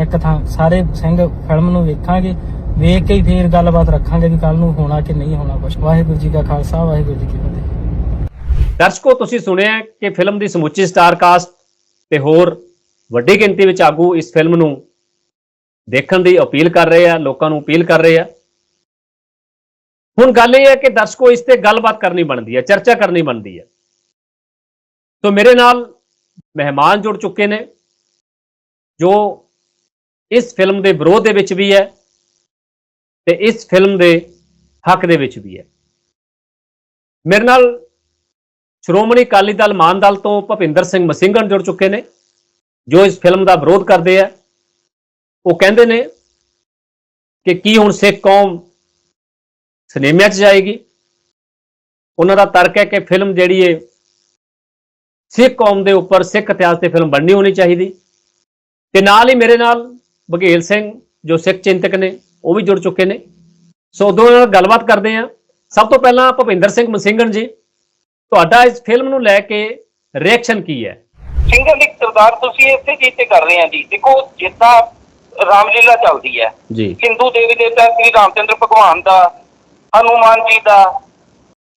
ਇੱਕ ਥਾਂ ਸਾਰੇ ਸਿੰਘ ਫਿਲਮ ਨੂੰ ਵੇਖਾਂਗੇ, ਵੇਖ ਕੇ ਹੀ ਫੇਰ ਗੱਲਬਾਤ ਰੱਖਾਂਗੇ ਵੀ ਕੱਲ ਨੂੰ ਹੋਣਾ ਕਿ ਨਹੀਂ ਹੋਣਾ ਕੁਝ ਵਾਹਿਗੁਰੂ ਜੀ ਕਾ ਖਾਲਸਾ, ਵਾਹਿਗੁਰੂ ਜੀ ਕੀ ਫਤਿਹ। ਦਰਸ਼ਕੋ, ਤੁਸੀਂ ਸੁਣਿਆ ਕਿ ਫਿਲਮ ਦੀ ਸਮੁੱਚੀ ਸਟਾਰ ਕਾਸਟ ਤੇ ਹੋਰ ਵੱਡੀ ਗਿਣਤੀ ਵਿੱਚ ਆਗੂ ਇਸ ਫਿਲਮ ਨੂੰ ਦੇਖਣ ਦੀ ਅਪੀਲ ਕਰ ਰਹੇ ਆ, ਲੋਕਾਂ ਨੂੰ ਅਪੀਲ ਕਰ ਰਹੇ ਆ। ਹੁਣ ਗੱਲ ਇਹ ਹੈ ਕਿ ਦਰਸ਼ਕੋ, ਇਸ ਤੇ ਗੱਲਬਾਤ ਕਰਨੀ ਬਣਦੀ ਹੈ, ਚਰਚਾ ਕਰਨੀ ਬਣਦੀ ਹੈ। ਸੋ ਮੇਰੇ ਨਾਲ ਮਹਿਮਾਨ ਜੁੜ ਚੁੱਕੇ ਨੇ, ਜੋ ਇਸ ਫਿਲਮ ਦੇ ਵਿਰੋਧ ਦੇ ਵਿੱਚ ਵੀ ਹੈ ਤੇ ਇਸ ਫਿਲਮ ਦੇ ਹੱਕ ਦੇ ਵਿੱਚ ਵੀ ਹੈ। ਮੇਰੇ ਨਾਲ ਸ਼੍ਰੋਮਣੀ ਅਕਾਲੀ ਦਲ ਮਾਨ ਦਲ ਤੋਂ ਭਪਿੰਦਰ ਸਿੰਘ ਮਸਿੰਘਣ ਜੁੜ ਚੁੱਕੇ ਨੇ, ਜੋ ਇਸ ਫਿਲਮ ਦਾ ਵਿਰੋਧ ਕਰਦੇ ਆ। ਉਹ ਕਹਿੰਦੇ ਨੇ ਕਿ ਕੀ ਹੁਣ ਸਿੱਖ ਕੌਮ ਸਿਨੇਮਿਆਂ 'ਚ ਜਾਏਗੀ? ਉਹਨਾਂ ਦਾ ਤਰਕ ਹੈ ਕਿ ਫਿਲਮ ਜਿਹੜੀ ਹੈ ਸਿੱਖ ਕੌਮ ਦੇ ਉੱਪਰ ਸਿੱਖ ਇਤਿਹਾਸ ਤੇ ਫਿਲਮ ਬਣਨੀ ਹੋਣੀ ਚਾਹੀਦੀ। ਤੇ ਨਾਲ ਹੀ ਮੇਰੇ ਨਾਲ ਬਘੇਲ ਸਿੰਘ, ਜੋ ਸਿੱਖ ਚਿੰਤਕ ਨੇ, ਉਹ ਵੀ ਜੁੜ ਚੁੱਕੇ ਨੇ। ਸੋ ਦੋਨਾਂ ਨਾਲ ਗੱਲਬਾਤ ਕਰਦੇ ਆ। ਸਭ ਤੋਂ ਪਹਿਲਾਂ ਭਪਿੰਦਰ ਸਿੰਘ ਮਸਿੰਘਣ ਜੀ ਤੁਹਾਡਾ ਇਸ ਫਿਲਮ ਨੂੰ ਲੈ ਕੇ ਰਿਐਕਸ਼ਨ ਕੀ ਹੈ? ਸਿੰਗਲ ਇੱਕ ਕਿਰਦਾਰ ਤੁਸੀਂ ਇੱਥੇ ਕੀਤੇ ਕਰ ਰਹੇ ਆ ਜੀ। ਦੇਖੋ ਜਿੱਦਾਂ ਰਾਮਲੀਲਾ ਚੱਲਦੀ ਹੈ ਜੀ। ਹਿੰਦੂ ਦੇਵੀ ਦੇਵਤਾ ਸ੍ਰੀ ਰਾਮਚੰਦਰ ਭਗਵਾਨ ਦਾ ਹਨੂਮਾਨ ਜੀ ਦਾ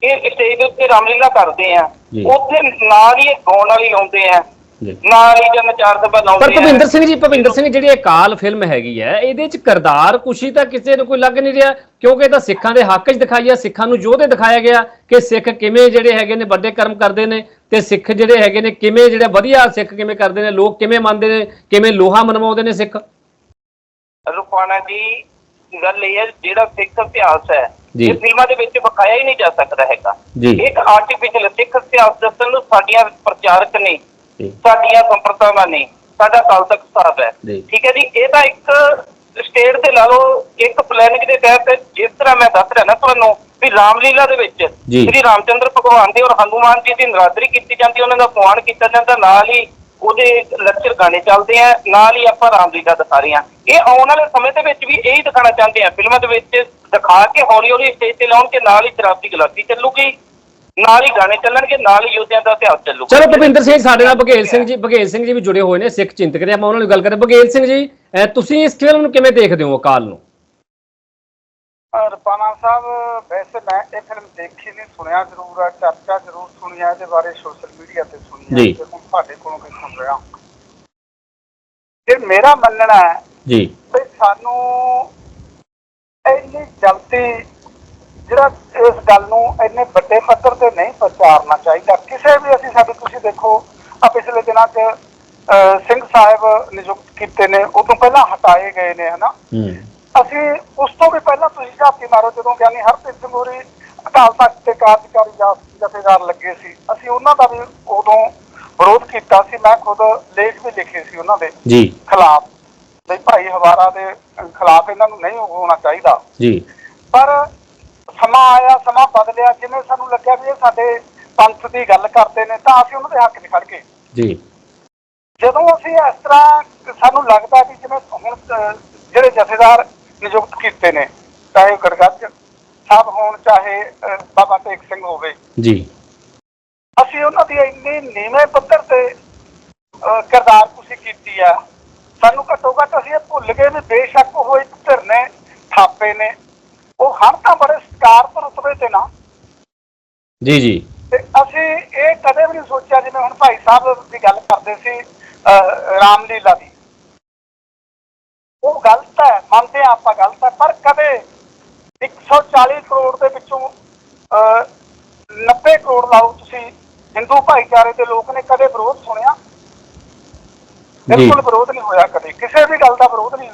ਇਹ ਸਟੇਜ ਦੇ ਉੱਤੇ ਰਾਮਲੀਲਾ ਕਰਦੇ ਆ। ਜੀ। ਉੱਥੇ ਨਾਲ ਹੀ ਇਹ ਗਾਉਣ ਵਾਲੀ ਲਾਉਂਦੇ ਆ। ਨਾਲ ਹੀ ਜਨ ਚਾਰ ਸਭਾ ਪਰ ਲਾਉਂਦੇ ਭੁਪਿੰਦਰ ਸਿੰਘ ਜੀ ਭੁਪਿੰਦਰ ਸਿੰਘ ਜਿਹੜੀ ਇਹ ਕਾਲ ਫਿਲਮ ਹੈਗੀ ਹੈ ਇਹਦੇ ਚ ਕਰਦਾਰ ਕੁਸ਼ੀ ਤਾਂ ਕਿਸੇ ਨੂੰ ਕੋਈ ਲੱਗ ਨਹੀਂ ਰਿਹਾ ਕਿਉਂਕਿ ਇਹ ਤਾਂ ਸਿੱਖਾਂ ਦੇ ਹੱਕ 'ਚ ਦਿਖਾਈ ਸਿੱਖਾਂ ਨੂੰ ਯੋਧੇ ਦਿਖਾਇਆ ਗਿਆ ਕਿ ਸਿੱਖ ਕਿਵੇਂ ਜਿਹੜੇ ਹੈਗੇ ਨੇ ਵੱਡੇ ਕਰਮ ਕਰਦੇ ਨੇ ਤੇ ਸਿੱਖ ਜਿਹੜੇ ਹੈਗੇ ਨੇ ਕਿਵੇਂ ਜਿਹੜੇ ਵਧੀਆ ਸਿੱਖ ਕਿਵੇਂ ਕਰਦੇ ਨੇ ਲੋਕ ਕਿਵੇਂ ਮੰਨਦੇ ਨੇ ਕਿਵੇਂ ਲੋਹਾ ਮਨਵਾਉਂਦੇ ਨੇ ਸਿੱਖ ਰੁਪਾਣਾ ਜੀ ਗੱਲ ਇਹ ਹੈ ਜਿਹੜਾ ਸਿੱਖ ਇਤਿਹਾਸ ਹੈ। ਇਹ ਫਿਲਮਾਂ ਦੇ ਵਿੱਚ ਵਿਖਾਇਆ ਹੀ ਨਹੀਂ ਜਾ ਸਕਦਾ ਹੈਗਾ। ਇੱਕ ਆਰਟੀਫੀਸ਼ੀਅਲ ਸਿੱਖ ਇਤਿਹਾਸ ਦੱਸਣ ਨੂੰ ਸਾਡੀਆਂ ਪ੍ਰਚਾਰਕ ਨੇ। ਸਾਡੀਆਂ ਸੰਪਰਦਾਵਾਂ ਨੇ ਸਾਡਾ ਕਾਲ ਤੱਕ ਸਾਹਿਬ ਹੈ। ਠੀਕ ਹੈ ਜੀ ਇਹ ਤਾਂ ਇੱਕ ਸਟੇਟ ਤੇ ਲਾ ਲਓ ਇੱਕ ਪਲੈਨਿੰਗ ਦੇ ਤਹਿਤ ਜਿਸ ਤਰ੍ਹਾਂ ਮੈਂ ਦੱਸ ਰਿਹਾ ਨਾ ਤੁਹਾਨੂੰ ਵੀ ਰਾਮਲੀਲਾ ਦੇ ਵਿੱਚ। ਸ੍ਰੀ ਰਾਮਚੰਦਰ ਭਗਵਾਨ ਦੇ ਔਰ ਹਨੂਮਾਨ ਜੀ ਦੀ ਨਰਾਦਰੀ ਕੀਤੀ ਜਾਂਦੀ ਉਹਨਾਂ ਦਾ ਅਪਮਾਨ ਕੀਤਾ ਜਾਂਦਾ ਨਾਲ ਹੀ ਉਹਦੇ ਲੈਕਚਰ ਗਾਣੇ ਚੱਲਦੇ ਆ ਨਾਲ ਹੀ ਆਪਾਂ ਰਾਮਲੀਲਾ ਦਿਖਾ ਰਹੇ ਆ ਇਹ ਆਉਣ ਵਾਲੇ ਸਮੇਂ ਦੇ ਵਿੱਚ ਵੀ ਇਹੀ ਦਿਖਾਣਾ ਚਾਹੁੰਦੇ ਆ ਫਿਲਮਾਂ ਦੇ ਵਿੱਚ ਦਿਖਾ ਕੇ ਹੌਲੀ ਹੌਲੀ ਸਟੇਜ ਤੇ ਲਾਉਣ ਕੇ ਨਾਲ ਹੀ ਸ਼ਰਾਬ ਦੀ ਗਲਾਸੀ ਚੱਲੂਗੀ ਨਾਲ ਹੀ ਗਾਣੇ ਚੱਲਣਗੇ ਨਾਲ ਹੀ ਯੋਧਿਆਂ ਦਾ ਇਤਿਹਾਸ ਚੱਲੂਗਾ। ਚਲੋ ਭੁਪਿੰਦਰ ਸਿੰਘ ਸਾਡੇ ਨਾਲ ਬਘੇਲ ਸਿੰਘ ਜੀ ਬਘੇਲ ਸਿੰਘ ਜੀ ਵੀ ਜੁੜੇ ਹੋਏ ਨੇ ਸਿੱਖ ਚਿੰਤਕ ਨੇ ਆਪਾਂ ਉਹਨਾਂ ਨਾਲ ਗੱਲ ਕਰਾਂ ਬਘੇਲ ਸਿੰਘ ਜੀ ਤੁਸੀਂ ਇਸ ਫਿਲਮ ਨੂੰ ਕਿਵੇਂ ਦੇਖਦੇ ਹੋ ਅਕਾਲ ਨੂੰ? ਰਪਾਨਾ ਸਾਹਿਬ ਵੈਸੇ ਮੈਂ ਇਹ ਫਿਲਮ ਦੇਖੀ ਨਹੀਂ ਸੁਣਿਆ ਜ਼ਰੂਰ ਆ ਚਰਚਾ ਜ਼ਰੂਰ ਸੁਣੀ ਆ ਇਹਦੇ ਬਾਰੇ ਸੋਸ਼ਲ ਮੀਡੀਆ ਤੇ ਸੁਣੀ ਆ ਜੀ। ਤੇ ਹੁਣ ਤੁਹਾਡੇ ਕੋਲੋਂ ਵੀ ਸੁਣ ਰਿਹਾ ਇਹ ਮੇਰਾ ਮੰਨਣਾ ਹੈ ਜੀ। ਵੀ ਸਾਨੂੰ ਇੰਨੀ ਜਲਦੀ ਜਿਹੜਾ ਇਸ ਗੱਲ ਨੂੰ ਇੰਨੇ ਵੱਡੇ ਪੱਧਰ ਤੇ ਨਹੀਂ ਪ੍ਰਚਾਰਨਾ ਚਾਹੀਦਾ ਕਿਸੇ ਵੀ ਅਸੀਂ ਸਾਡੇ ਤੁਸੀਂ ਦੇਖੋ ਆ ਪਿਛਲੇ ਦਿਨਾਂ 'ਚ ਸਿੰਘ ਸਾਹਿਬ ਨਿਯੁਕਤ ਕੀਤੇ ਨੇ ਉਹ ਤੋਂ ਪਹਿਲਾਂ ਹਟਾਏ ਗਏ ਨੇ ਹਨਾ? ਅਸੀਂ ਉਸ ਤੋਂ ਵੀ ਪਹਿਲਾਂ ਤੁਸੀਂ ਝਾਤੀ ਮਾਰੋ ਜਦੋਂ ਗਿਆਨੀ ਹਰਪ੍ਰੀਤ ਸਿੰਘ ਹੋਰੀ ਅਕਾਲ ਤਖਤ ਦੇ ਕਾਰਜਕਾਰੀ ਜਥ- ਜਥੇਦਾਰ ਲੱਗੇ ਸੀ ਅਸੀਂ ਉਹਨਾਂ ਦਾ ਵੀ ਉਦੋਂ ਵਿਰੋਧ ਕੀਤਾ ਸੀ ਮੈਂ ਖੁਦ ਲੇਖ ਵੀ ਲਿਖੇ ਸੀ ਉਹਨਾਂ ਦੇ ਜੀ। ਖਿਲਾਫ ਵੀ ਭਾਈ ਹਵਾਰਾ ਦੇ ਖਿਲਾਫ ਇਹਨਾਂ ਨੂੰ ਨਹੀਂ ਹੋਣਾ ਚਾਹੀਦਾ। ਜੀ। ਪਰ ਸਮਾਂ ਆਇਆ ਸਮਾਂ ਬਦਲਿਆ ਜਿਵੇਂ ਸਾਨੂੰ ਲੱਗਿਆ ਵੀ ਇਹ ਸਾਡੇ ਪੰਥ ਦੀ ਗੱਲ ਕਰਦੇ ਨੇ ਤਾਂ ਅਸੀਂ ਉਹਨਾਂ ਦੇ ਹੱਕ 'ਚ ਖੜ ਗਏ। ਜੀ। ਜਦੋਂ ਅਸੀਂ ਇਸ ਤਰ੍ਹਾਂ ਸਾਨੂੰ ਲੱਗਦਾ ਵੀ ਜਿਵੇਂ ਹੁਣ ਜਿਹੜੇ ਜਥੇਦਾਰ ਨਿਯੁਕਤ ਕੀਤੇ ਨੇ ਚਾਹੇ ਗੜਗੱਜ ਸਾਹਿਬ ਹੋਣ ਚਾਹੇ ਬਾਬਾ ਟੇਕ ਸਿੰਘ ਹੋਵੇ। ਜੀ। ਅਸੀਂ ਉਹਨਾਂ ਦੀ ਇੰਨੀ ਨੀਵੇਂ ਪੱਧਰ ਤੇ ਕਿਰਦਾਰ ਤੁਸੀਂ ਕੀਤੀ ਆ। ਸਾਨੂੰ ਘੱਟੋ ਘੱਟ ਅਸੀਂ ਇਹ ਭੁੱਲ ਗਏ ਵੀ ਬੇਸ਼ੱਕ ਉਹ ਇੱਕ ਧਿਰ ਨੇ ਥਾਪੇ ਨੇ। ਉਹ ਹਰ ਤਾਂ ਬੜੇ ਸਤਿਕਾਰਤ ਰੁਤਬੇ ਤੇ ਨਾ। ਜੀ ਜੀ। ਤੇ ਅਸੀਂ ਇਹ ਕਦੇ ਵੀ ਨਹੀਂ ਸੋਚਿਆ ਜਿਵੇਂ ਹੁਣ ਭਾਈ ਸਾਹਿਬ ਦੀ ਗੱਲ ਕਰਦੇ ਸੀ ਅਹ, ਰਾਮਲੀਲਾ ਦੀ। ਉਹ ਗਲਤ ਹੈ ਮੰਨਦੇ ਹਾਂ ਆਪਾਂ ਗਲਤ ਹੈ ਪਰ ਕਦੇ 140 ਕਰੋੜ ਦੇ ਵਿੱਚੋਂ ਅਹ, 90 ਕਰੋੜ ਲਾਓ ਤੁਸੀਂ ਹਿੰਦੂ ਭਾਈਚਾਰੇ ਦੇ ਲੋਕ ਨੇ ਕਦੇ ਵਿਰੋਧ ਸੁਣਿਆ? ਬਿਲਕੁਲ ਵਿਰੋਧ ਨਹੀਂ ਹੋਇਆ ਕਦੇ। ਕਿਸੇ ਵੀ ਗੱਲ ਦਾ ਵਿਰੋਧ ਨਹੀਂ।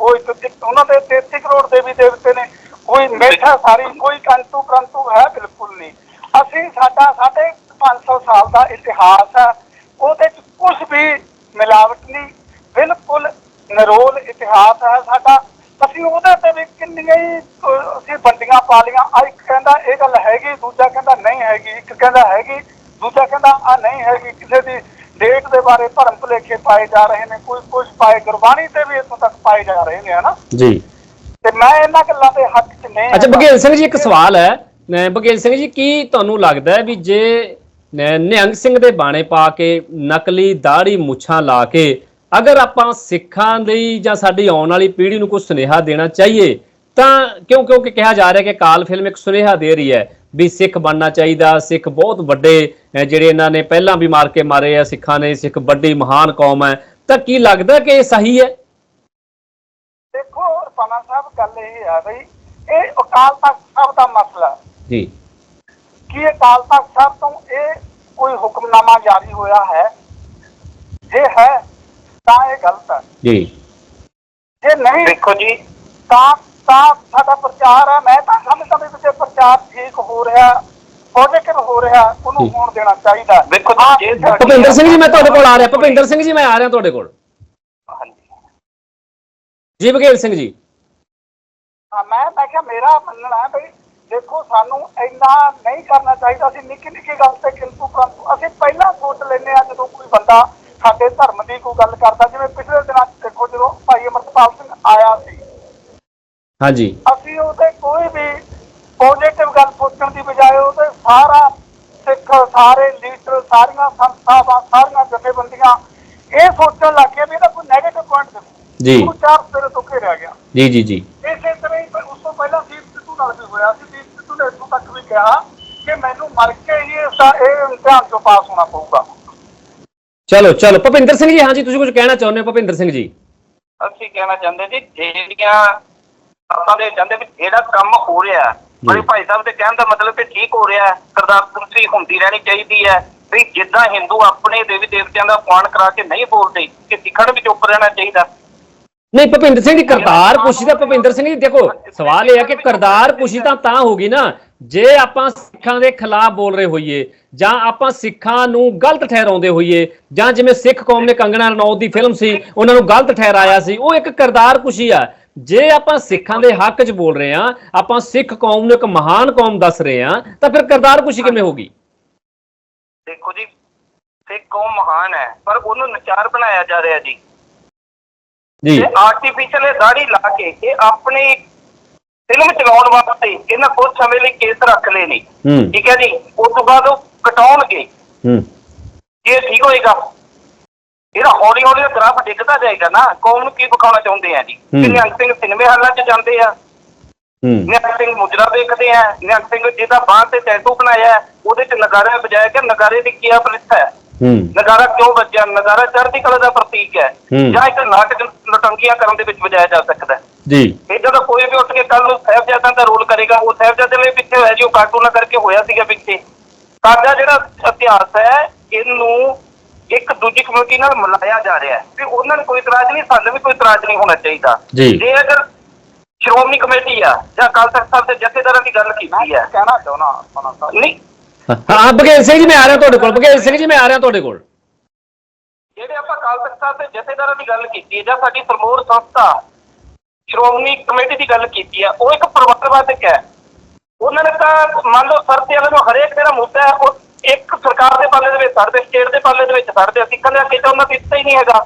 ਉਹ ਇੱਕ ਉਹਨਾਂ ਦੇ 33 ਕਰੋੜ ਦੇਵੀ ਦੇਵਤੇ ਨੇ ਕੋਈ ਮੇਠਾ ਸਾਰੀ, ਕੋਈ ਕੰਤੂ ਪ੍ਰੰਤੂ ਹੈ ਬਿਲਕੁਲ ਨਹੀਂ। ਅਸੀਂ ਸਾਡਾ, ਸਾਡੇ 500 ਸਾਲ ਦਾ ਇਤਿਹਾਸ ਹੈ, ਉਹਦੇ ਚ ਕੁਝ ਵੀ ਮਿਲਾਵਟ ਨਹੀਂ, ਬਿਲਕੁਲ ਨਿਰੋਲ ਇਤਿਹਾਸ ਹੈ ਸਾਡਾ। ਅਸੀਂ ਉਹਦੇ ਤੇ ਵੀ ਕਿੰਨੀਆਂ ਹੀ ਅਸੀਂ ਵੰਡੀਆਂ ਪਾ ਲਈਆਂ। ਆ ਇੱਕ ਕਹਿੰਦਾ, ਇਹ ਗੱਲ ਹੈਗੀ, ਦੂਜਾ ਕਹਿੰਦਾ ਨਹੀਂ ਹੈਗੀ, ਇੱਕ ਕਹਿੰਦਾ ਹੈਗੀ, ਦੂਜਾ ਕਹਿੰਦਾ ਆ ਨਹੀਂ ਹੈਗੀ, ਕਿਸੇ ਦੀ ਡੇਟ ਦੇ ਬਾਰੇ ਭਰਮ ਭੁਲੇਖੇ ਪਾਏ ਜਾ ਰਹੇ ਨੇ, ਕੋਈ ਕੁਝ ਪਾਏ, ਗੁਰਬਾਣੀ ਤੇ ਵੀ ਇੱਥੋਂ ਤੱਕ ਪਾਏ ਜਾ ਰਹੇ ਨੇ, ਹਨਾ? ਜੀ। ਤੇ ਮੈਂ ਇਹਨਾਂ ਗੱਲਾਂ ਦੇ ਹੱਕ 'ਚ ਨਹੀਂ ਅੱਛਾ। ਬਘੇਲ ਸਿੰਘ ਜੀ ਇੱਕ ਸਵਾਲ ਹੈ। ਅਹ ਬਘੇਲ ਸਿੰਘ ਜੀ ਕੀ ਤੁਹਾਨੂੰ ਲੱਗਦਾ ਹੈ ਵੀ ਜੇ ਨਿਹੰਗ ਸਿੰਘ ਦੇ ਬਾਣੇ ਪਾ ਕੇ ਨਕਲੀ ਦਾੜੀ ਮੁੱਛਾਂ ਲਾ ਕੇ ਅਗਰ ਆਪਾਂ ਸਿੱਖਾਂ ਲਈ ਜਾਂ ਸਾਡੀ ਆਉਣ ਵਾਲੀ ਪੀੜ੍ਹੀ ਨੂੰ ਕੁਝ ਸੁਨੇਹਾ ਦੇਣਾ ਚਾਹੀਏ ਤਾਂ ਕਿਉਂ ਕਿਉਂਕਿ ਕਿਹਾ ਜਾ ਰਿਹਾ ਕਿ ਕਾਲ ਫਿਲਮ ਇੱਕ ਸੁਨੇਹਾ ਦੇ ਰਹੀ ਹੈ ਵੀ ਸਿੱਖ ਬਣਨਾ ਚਾਹੀਦਾ ਸਿੱਖ ਬਹੁਤ ਵੱਡੇ ਜਿਹੜੇ ਇਹਨਾਂ ਨੇ ਪਹਿਲਾਂ ਵੀ ਮਾਰ ਕੇ ਮਾਰੇ ਆ ਸਿੱਖਾਂ ਨੇ ਸਿੱਖ ਵੱਡੀ ਮਹਾਨ ਕੌਮ ਹੈ। ਤਾਂ ਕੀ ਲੱਗਦਾ ਕਿ ਇਹ ਸਹੀ ਹੈ? ਰਪਾਨਾ ਸਾਹਿਬ ਗੱਲ ਇਹ ਹੈ ਬਈ ਇਹ ਅਕਾਲ ਤਖਤ ਸਾਹਿਬ ਦਾ ਮਸਲਾ। ਜੀ। ਕੀ ਅਕਾਲ ਤਖਤ ਸਾਹਿਬ ਤੋਂ ਇਹ ਕੋਈ ਹੁਕਮਨਾਮਾ ਜਾਰੀ ਹੋਇਆ ਹੈ? ਜੇ ਹੈ ਤਾਂ ਇਹ ਗਲਤ ਹੈ। ਜੀ। ਜੇ ਨਹੀਂ ਦੇਖੋ ਜੀ। ਤਾਂ ਤਾਂ ਸਾਡਾ ਪ੍ਰਚਾਰ ਹੈ। ਮੈਂ ਤਾਂ ਸਮਝਦਾ ਵੀ ਜੇ ਪ੍ਰਚਾਰ ਠੀਕ ਹੋ ਰਿਹਾ ਪੋਜ਼ਿਟਿਵ ਹੋ ਰਿਹਾ ਉਹਨੂੰ। ਹੋਣ ਦੇਣਾ ਚਾਹੀਦਾ ਦੇਖੋ ਜੀ, ਭੁਪਿੰਦਰ ਸਿੰਘ ਜੀ ਮੈਂ ਤੁਹਾਡੇ ਕੋਲ ਆ ਰਿਹਾ। ਭੁਪਿੰਦਰ ਸਿੰਘ ਜੀ ਮੈਂ ਆ ਰਿਹਾ ਤੁਹਾਡੇ ਕੋਲ। ਹਾਂਜੀ। ਜੀ ਬਘੇਲ ਸਿੰਘ ਜੀ। ਮੈਂ ਮੈਂ ਕਿਹਾ ਮੇਰਾ ਮੰਨਣਾ ਹੈ ਬਈ ਦੇਖੋ ਸਾਨੂੰ ਇੰਨਾ ਨਹੀਂ ਕਰਨਾ ਚਾਹੀਦਾ ਅਸੀਂ ਨਿੱਕੀ ਨਿੱਕੀ ਗੱਲ ਤੇ ਕਿੰਤੂ ਪਰੰਤੂ ਅਸੀਂ ਪਹਿਲਾਂ ਸੋਚ ਲੈਂਦੇ ਆ ਜਦੋਂ ਕੋਈ ਬੰਦਾ ਸਾਡੇ ਧਰਮ ਦੀ ਕੋਈ ਗੱਲ ਕਰਦਾ ਜਿਵੇਂ ਪਿਛਲੇ ਦਿਨਾਂ ਦੇਖੋ ਜਦੋਂ ਭਾਈ ਅਮਰਪਾਲ ਸਿੰਘ ਆਇਆ ਸੀ ਹਾਂਜੀ। ਅਸੀਂ ਉਹਦੇ ਕੋਈ ਵੀ ਪੋਜ਼ਿਟਿਵ ਗੱਲ ਸੋਚਣ ਦੀ ਬਜਾਏ ਉਹਦੇ ਸਾਰਾ ਸਿੱਖ ਸਾਰੇ ਲੀਡਰ ਸਾਰੀਆਂ ਸੰਸਥਾਵਾਂ ਸਾਰੀਆਂ ਜਥੇਬੰਦੀਆਂ ਇਹ ਸੋਚਣ ਲੱਗ ਗਏ ਵੀ ਇਹਦਾ ਕੋਈ ਨੈਗੇਟਿਵ ਪੁਆਇੰਟ ਦੇਖੋ। ਜੀ। ਉਹ ਚਾਰ ਸਿਰੇ ਤੋਂ ਘੇਰਿਆ ਗਿਆ। ਜੀ ਜੀ ਜੀ ਇਸੇ ਤਰ੍ਹਾਂ ਹੀ ਉਸ ਤੋਂ ਪਹਿਲਾਂ ਸੀਟ ਸਿੱਧੂ ਨਾਲ ਵੀ ਹੋਇਆ ਸੀ ਵੀ ਨੇ ਇੱਥੋਂ ਤੱਕ ਵੀ ਕਿਹਾ ਕਿ ਮੈਨੂੰ ਮਰ ਕੇ ਹੀ ਇਸ ਦਾ ਇਹ ਇਮਤਿਹਾਨ ਚੋਂ ਪਾਸ ਹੋਣਾ ਪਊਗਾ। ਚਲੋ ਚਲੋ। ਭੁਪਿੰਦਰ ਸਿੰਘ ਜੀ ਹਾਂਜੀ ਤੁਸੀਂ ਕੁਝ ਕਹਿਣਾ ਚਾਹੁੰਦੇ ਹੋ ਭੁਪਿੰਦਰ ਸਿੰਘ ਜੀ? ਅਸੀਂ ਕਹਿਣਾ ਚਾਹੁੰਦੇ ਜੀ ਜਿਹੜੀਆਂ ਆਪਾਂ ਦੇ ਚਾਹੁੰਦੇ ਵੀ ਜਿਹੜਾ ਕੰਮ ਹੋ ਰਿਹਾ ਬੜੇ ਭਾਈ ਸਾਹਿਬ ਦੇ ਕਹਿਣ ਦਾ ਮਤਲਬ ਕਿ ਠੀਕ ਹੋ ਰਿਹਾ ਕਰਦਾਰਪੁਰਸੀ ਹੁੰਦੀ ਰਹਿਣੀ ਚਾਹੀਦੀ ਹੈ ਵੀ ਜਿੱਦਾਂ ਹਿੰਦੂ ਆਪਣੇ ਦੇਵੀ ਦੇਵਤਿਆਂ ਦਾ ਪਾਣ ਕਰਾ ਕੇ ਨਹੀਂ ਬੋਲਦੇ ਕਿ ਸਿੱਖਾਂ ਨੂੰ ਵੀ ਚੁੱਪ ਰਹਿਣਾ ਚਾਹੀਦਾ। ਨਹੀਂ, ਭੁਪਿੰਦਰ ਸਿੰਘ ਜੀ, ਕਰਤਾਰ ਪੁਸ਼ੀ ਦਾ ਭੁਪਿੰਦਰ ਸਿੰਘ ਜੀ, ਦੇਖੋ, ਸਵਾਲ ਇਹ ਹੈ ਕਿ ਕਰਤਾਰ ਪੁਸ਼ੀ ਤਾਂ ਤਾਂ ਹੋਗੀ ਨਾ, ਜੇ ਆਪਾਂ ਸਿੱਖਾਂ ਦੇ ਖਿਲਾਫ ਬੋਲ ਰਹੇ ਹੋਈਏ, ਜਾਂ ਆਪਾਂ ਸਿੱਖਾਂ ਨੂੰ ਗਲਤ ਠਹਿਰਾਉਂਦੇ ਹੋਈਏ, ਜਾਂ ਜਿਵੇਂ ਸਿੱਖ ਕੌਮ ਨੇ ਕੰਗਣਾ ਰਣੌਤ ਦੀ ਫਿਲਮ ਸੀ, ਉਹਨਾਂ ਨੂੰ ਗਲਤ ਠਹਿਰਾਇਆ ਸੀ, ਉਹ ਇੱਕ ਕਰਤਾਰ ਪੁਸ਼ੀ ਆ। ਜੇ ਆਪਾਂ ਸਿੱਖਾਂ ਦੇ ਹੱਕ 'ਚ ਬੋਲ ਰਹੇ ਆ, ਆਪਾਂ ਸਿੱਖ ਕੌਮ ਨੂੰ ਇੱਕ ਮਹਾਨ ਕੌਮ ਦੱਸ ਰਹੇ ਆ, ਤਾਂ ਫਿਰ ਕਰਤਾਰ ਪੁਸ਼ੀ ਕਿਵੇਂ ਹੋਗੀ ਦੇਖੋ ਜੀ, ਸਿੱਖ ਕੌਮ ਮਹਾਨ ਹੈ, ਪਰ ਉਹਨੂੰ ਨਚਾਰ ਬਣਾਇਆ ਜਾ ਰਿਹਾ ਜੀ। ਜੀ। ਇਹ ਆਰਟੀਫੀਸ਼ੀਅਲ ਦਾੜੀ ਲਾ ਕੇ ਇਹ ਆਪਣੀ ਫਿਲਮ ਚਲਾਉਣ ਵਾਸਤੇ ਇਹਨਾਂ ਕੁਝ ਸਮੇਂ ਲਈ ਕੇਸ ਰੱਖ ਲਏ ਨੇ। ਹੂੰ। ਠੀਕ ਹੈ ਜੀ? ਉਸ ਤੋਂ ਬਾਅਦ ਉਹ ਕਟਾਉਣਗੇ। ਹੂੰ। ਇਹ ਠੀਕ ਹੋਏਗਾ ਇਹਦਾ ਹੌਲੀ ਹੌਲੀ ਗ੍ਰਾਫ ਡਿੱਗਦਾ ਜਾਏਗਾ ਨਾ। ਕੌਮ ਨੂੰ ਕੀ ਵਿਖਾਉਣਾ ਚਾਹੁੰਦੇ ਆ ਜੀ? ਹੂੰ। ਕਿ ਨਿਹੰਗ ਸਿੰਘ ਸਿਨੇਮੇ ਹਾਲਾਂ 'ਚ ਜਾਂਦੇ ਆ? ਹੂੰ। ਨਿਹੰਗ ਸਿੰਘ ਮੁਜਰਾ ਵੇਖਦੇ ਆ? ਨਿਹੰਗ ਸਿੰਘ ਜਿਹਦਾ ਬਾਂਹ ਤੇ ਟੈਟੂ ਬਣਾਇਆ ਹੈ, ਉਹਦੇ 'ਚ ਨਗਾਰਾ ਵਜਾਇਆ ਗਿਆ ਨਗਾਰੇ ਦੀ ਕੀ ਪ੍ਰਥਾ ਹੈ? ਹੂੰ। ਨਗਾਰਾ ਕਿਉਂ ਵੱਜਿਆ ਨਗਾਰਾ ਚੜ੍ਹਦੀ ਕਲਾ ਦਾ ਪ੍ਰਤੀਕ ਹੈ। ਹੂੰ। ਜਾਂ ਇੱਕ ਨਾਟਕ ਨਟੰਗੀਆਂ ਕਰਨ ਦੇ ਵਿੱਚ ਵਜਾਇਆ ਜਾ ਸਕਦਾ ਹੈ। ਜੀ। ਇਦਾਂ ਦਾ ਕੋਈ ਵੀ ਉੱਠ ਕੇ ਕੱਲ ਨੂੰ ਸਾਹਿਬਜ਼ਾਦਿਆਂ ਦਾ ਰੋਲ ਕਰੇਗਾ ਉਹ ਸਾਹਿਬਜ਼ਾਦੇ ਲਈ ਪਿੱਛੇ ਹੋਇਆ ਜੀ ਉਹ ਕਾਰਟੂਨਾਂ ਕਰਕੇ ਹੋਇਆ ਸੀਗਾ ਪਿੱਛੇ। ਸਾਡਾ ਜਿਹੜਾ ਇਤਿਹਾਸ ਹੈ ਇਹਨੂੰ ਇੱਕ ਦੂਜੀ ਕਮਿਊਨਿਟੀ ਨਾਲ ਮਿਲਾਇਆ ਜਾ ਰਿਹਾ ਹੈ। ਵੀ ਉਹਨਾਂ ਨੂੰ ਕੋਈ ਇਤਰਾਜ਼ ਨਹੀਂ ਸਾਨੂੰ ਵੀ ਕੋਈ ਇਤਰਾਜ਼ ਨਹੀਂ ਹੋਣਾ ਚਾਹੀਦਾ। ਜੀ। ਜੇ ਅਗਰ ਸ਼੍ਰੋਮਣੀ ਕਮੇਟੀ ਆ ਜਾਂ ਅਕਾਲ ਤਖਤ ਸਾਹਿਬ ਦੇ ਜਥੇਦਾਰਾਂ ਦੀ ਗੱਲ ਕੀਤੀ ਹੈ। ਕਹਿਣਾ ਚਾਹੁੰਦਾ ਨਹੀਂ ਹਾਂ ਬਘੇਲ ਸਿੰਘ ਜੀ ਮੈਂ ਆ ਰਿਹਾ ਤੁਹਾਡੇ ਕੋਲ ਬਘੇਲ ਸਿੰਘ ਜੀ ਮੈਂ ਆ ਰਿਹਾ ਤੁਹਾਡੇ ਕੋਲ। ਜਿਹੜੇ ਆਪਾਂ ਅਕਾਲ ਤਖਤ ਦੇ ਜਥੇਦਾਰਾਂ ਦੀ ਗੱਲ ਕੀਤੀ ਹੈ ਜਾਂ ਸਾਡੀ ਸਰਮੋਰ ਸੰਸਥਾ ਸ਼੍ਰੋਮਣੀ ਕਮੇਟੀ ਦੀ ਗੱਲ ਕੀਤੀ ਹੈ ਉਹ ਇੱਕ ਪਰਿਵਾਰਵਾਦਕ ਹੈ। ਉਹਨਾਂ ਨੇ ਤਾਂ ਮੰਨ ਲਓ ਸਰਤੇ ਵਾਲੇ ਨੂੰ ਹਰੇਕ ਜਿਹੜਾ ਮੁੱਦਾ ਹੈ ਉਹ ਇੱਕ ਸਰਕਾਰ ਦੇ ਪਾਲੇ ਦੇ ਵਿੱਚ ਛੱਡਦੇ ਸਟੇਟ ਦੇ ਪਾਲੇ ਦੇ ਵਿੱਚ ਛੱਡਦੇ ਸਿੱਖਾਂ ਦੇ ਅੱਗੇ ਤਾਂ ਉਹਨਾਂ ਹਿੱਸਾ ਹੀ ਨਹੀਂ ਹੈਗਾ।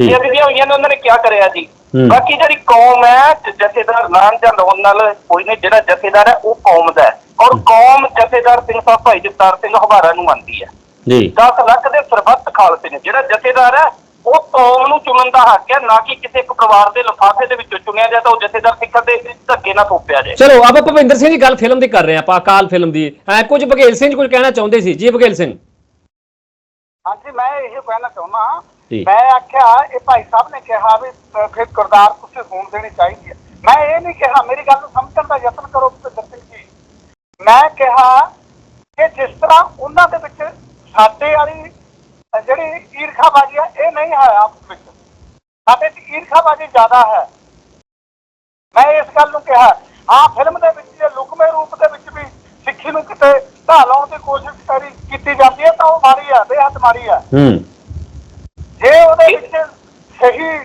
ਇਹ ਜਿਹੜੀਆਂ ਹੋਈਆਂ ਨੇ ਉਹਨਾਂ ਨੇ ਕੀ ਕਰਿਆ ਜੀ। ਬਾਕੀ ਜਿਹੜੀ ਕੌਮ ਹੈ ਜਥੇਦਾਰ ਨਾਂ ਜਾਂ ਲਾਉਣ ਨਾਲ ਕੋਈ ਨਹੀਂ ਜਿਹੜਾ ਜਥੇਦਾਰ ਹੈ ਉਹ ਕੌਮ ਦਾ ਹੈ। ਔਰ ਕੌਮ ਜਥੇਦਾਰ ਸਿੰਘ ਸਾਹਿਬ ਭਾਈ ਜਗਤਾਰ ਸਿੰਘ ਹਵਾਰਾ ਨੂੰ ਮੰਨਦੀ ਹੈ। ਜੀ। 10 ਲੱਖ ਦੇ ਸਰਬੱਤ ਖਾਲਸੇ ਨੇ ਜਿਹੜਾ ਜਥੇਦਾਰ ਹੈ ਉਹ ਕੌਮ ਨੂੰ ਚੁਣਨ ਦਾ ਹੱਕ ਹੈ ਨਾ ਕਿ ਕਿਸੇ ਇੱਕ ਪਰਿਵਾਰ ਦੇ ਲਿਫਾਫੇ ਦੇ ਵਿੱਚੋਂ ਚੁਣਿਆ ਜਾਏ ਤਾਂ ਉਹ ਜਥੇਦਾਰ ਸਿੱਖਾਂ ਦੇ ਧੱਕੇ ਨਾਲ ਥੋਪਿਆ ਜਾਏ। ਚਲੋ ਆਪਾਂ ਭੁਪਿੰਦਰ ਸਿੰਘ ਜੀ ਗੱਲ ਫਿਲਮ ਦੀ ਕਰ ਰਹੇ ਹਾਂ ਆਪਾਂ ਅਕਾਲ ਫਿਲਮ ਦੀ। ਐ ਕੁਝ ਬਘੇਲ ਸਿੰਘ ਕੁਝ ਕਹਿਣਾ ਚਾਹੁੰਦੇ ਸੀ। ਜੀ ਬਘੇਲ ਸਿੰਘ। ਹਾਂਜੀ ਮੈਂ ਇਹ ਕਹਿਣਾ ਚਾਹੁੰਦਾ। ਮੈਂ ਆਖਿਆ ਇਹ ਭਾਈ ਸਾਹਿਬ ਨੇ ਕਿਹਾ ਵੀ ਫਿਰ ਕਰਤਾਰ ਤੁਸੀਂ ਹੋਣ ਦੇਣੀ ਚਾਹੀਦੀ ਹੈ ਮੈਂ ਇਹ ਨਹੀਂ ਕਿਹਾ ਮੇਰੀ ਗੱਲ ਨੂੰ ਸਮਝਣ ਦਾ ਯਤਨ ਕਰੋ ਭੁਪਿੰਦਰ ਸਿੰਘ। ਮੈਂ ਕਿਹਾ ਕਿ ਜਿਸ ਤਰ੍ਹਾਂ ਉਹਨਾਂ ਦੇ ਵਿੱਚ ਸਾਡੇ ਵਾਲੀ ਜਿਹੜੀ ਈਰਖਾਬਾਜ਼ੀ ਹੈ ਇਹ ਨਹੀਂ ਹੈ ਆਪਸ ਵਿੱਚ। ਸਾਡੇ 'ਚ ਈਰਖਾਬਾਜ਼ੀ ਜ਼ਿਆਦਾ ਹੈ। ਮੈਂ ਇਸ ਗੱਲ ਨੂੰ ਕਿਹਾ ਹਾਂ ਫਿਲਮ ਦੇ ਵਿੱਚ ਜੇ ਲੁਕਮੇ ਰੂਪ ਦੇ ਵਿੱਚ ਵੀ ਸਿੱਖੀ ਨੂੰ ਕਿਤੇ ਢਾਹ ਲਾਉਣ ਦੀ ਕੋਸ਼ਿਸ਼ ਕਰੀ ਕੀਤੀ ਜਾਂਦੀ ਹੈ ਤਾਂ ਉਹ ਮਾੜੀ ਹੈ ਬੇਹੱਦ ਹੈ। ਹੂੰ। ਜੇ ਉਹਦੇ ਵਿੱਚ ਸਹੀ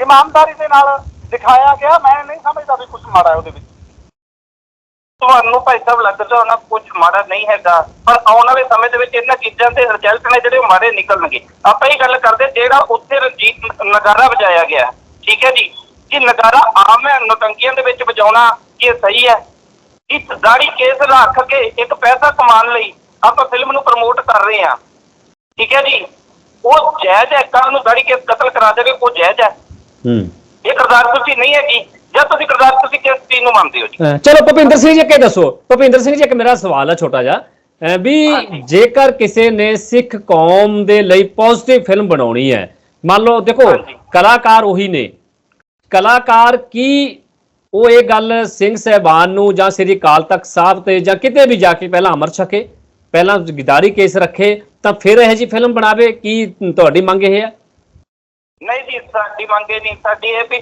ਇਮਾਨਦਾਰੀ ਦੇ ਨਾਲ ਦਿਖਾਇਆ ਗਿਆ ਮੈਂ ਨਹੀਂ ਸਮਝਦਾ ਵੀ ਕੁਝ ਮਾੜਾ ਹੈ ਉਹਦੇ ਵਿੱਚ। ਤੁਹਾਨੂੰ ਭਾਈ ਸਾਹਿਬ ਲੱਗਦਾ ਉਹਨਾਂ ਕੁਝ ਮਾੜਾ ਨਹੀਂ ਹੈਗਾ। ਪਰ ਆਉਣ ਵਾਲੇ ਸਮੇਂ ਦੇ ਵਿੱਚ ਇਹਨਾਂ ਚੀਜ਼ਾਂ ਦੇ ਰਿਜ਼ਲਟ ਨੇ ਜਿਹੜੇ ਮਾੜੇ ਨਿਕਲਣਗੇ। ਆਪਾਂ ਇਹ ਗੱਲ ਕਰਦੇ ਜਿਹੜਾ ਉੱਥੇ ਰਣਜੀਤ ਨਗਾਰਾ ਵਜਾਇਆ ਗਿਆ। ਠੀਕ ਹੈ ਜੀ? ਕਿ ਨਗਾਰਾ ਆਮ ਹੈ ਨੌਟੰਕੀਆਂ ਦੇ ਵਿੱਚ ਵਜਾਉਣਾ ਕੀ ਇਹ ਸਹੀ ਹੈ? ਇਸ ਦਾੜੀ ਕੇਸ ਰੱਖ ਕੇ ਇੱਕ ਪੈਸਾ ਕਮਾਉਣ ਲਈ ਆਪਾਂ ਫਿਲਮ ਨੂੰ ਪ੍ਰਮੋਟ ਕਰ ਰਹੇ ਹਾਂ। ਠੀਕ ਹੈ ਜੀ? ਉਹ ਜਾਇਜ਼ ਹੈ ਕੱਲ ਨੂੰ ਦਾੜੀ ਕੇਸ ਕਤਲ ਕਰਾ ਦੇਵੇ ਉਹ ਜਾਇਜ਼ ਹੈ। ਹੂੰ। ਇਹ ਕਰਦਾਰ ਤੁਸੀਂ ਨਹੀਂ ਹੈਗੀ। ਜਾਂ ਤੁਸੀਂ ਕਰਦਾਰ ਤੁਸੀਂ ਕਿਸ ਚੀਜ਼ ਨੂੰ ਮੰਨਦੇ ਹੋ ਜੀ? ਅਹ ਚਲੋ ਭੁਪਿੰਦਰ ਸਿੰਘ ਜੀ ਅੱਗੇ ਦੱਸੋ। ਭੁਪਿੰਦਰ ਸਿੰਘ ਜੀ ਇੱਕ ਮੇਰਾ ਸਵਾਲ ਹੈ ਛੋਟਾ ਜਿਹਾ। ਅਹ ਵੀ ਜੇਕਰ ਕਿਸੇ ਨੇ ਸਿੱਖ ਕੌਮ ਦੇ ਲਈ ਪੋਜ਼ਿਟਿਵ ਫਿਲਮ ਬਣਾਉਣੀ ਹੈ ਮੰਨ ਲਓ ਦੇਖੋ ਹਾਂਜੀ। ਕਲਾਕਾਰ ਉਹੀ ਨੇ। ਕਲਾਕਾਰ ਕੀ ਉਹ ਇਹ ਗੱਲ ਸਿੰਘ ਸਹਿਬਾਨ ਨੂੰ ਜਾਂ ਸ੍ਰੀ ਅਕਾਲ ਤਖਤ ਸਾਹਿਬ ਤੇ ਜਾਂ ਕਿਤੇ ਵੀ ਜਾ ਕੇ ਪਹਿਲਾਂ ਅਮਰ ਛਕੇ ਪਹਿਲਾਂ ਗਿਦਾਰੀ ਕੇਸ ਰੱਖੇ ਤਾਂ ਫਿਰ ਇਹ ਜੀ ਫਿਲਮ ਬਣਾਵੇ? ਕੀ ਤੁਹਾਡੀ ਮੰਗ ਇਹ ਹੈ? ਨਹੀਂ ਜੀ ਸਾਡੀ ਮੰਗ ਇਹ ਨਹੀਂ। ਸਾਡੀ ਇਹ ਵੀ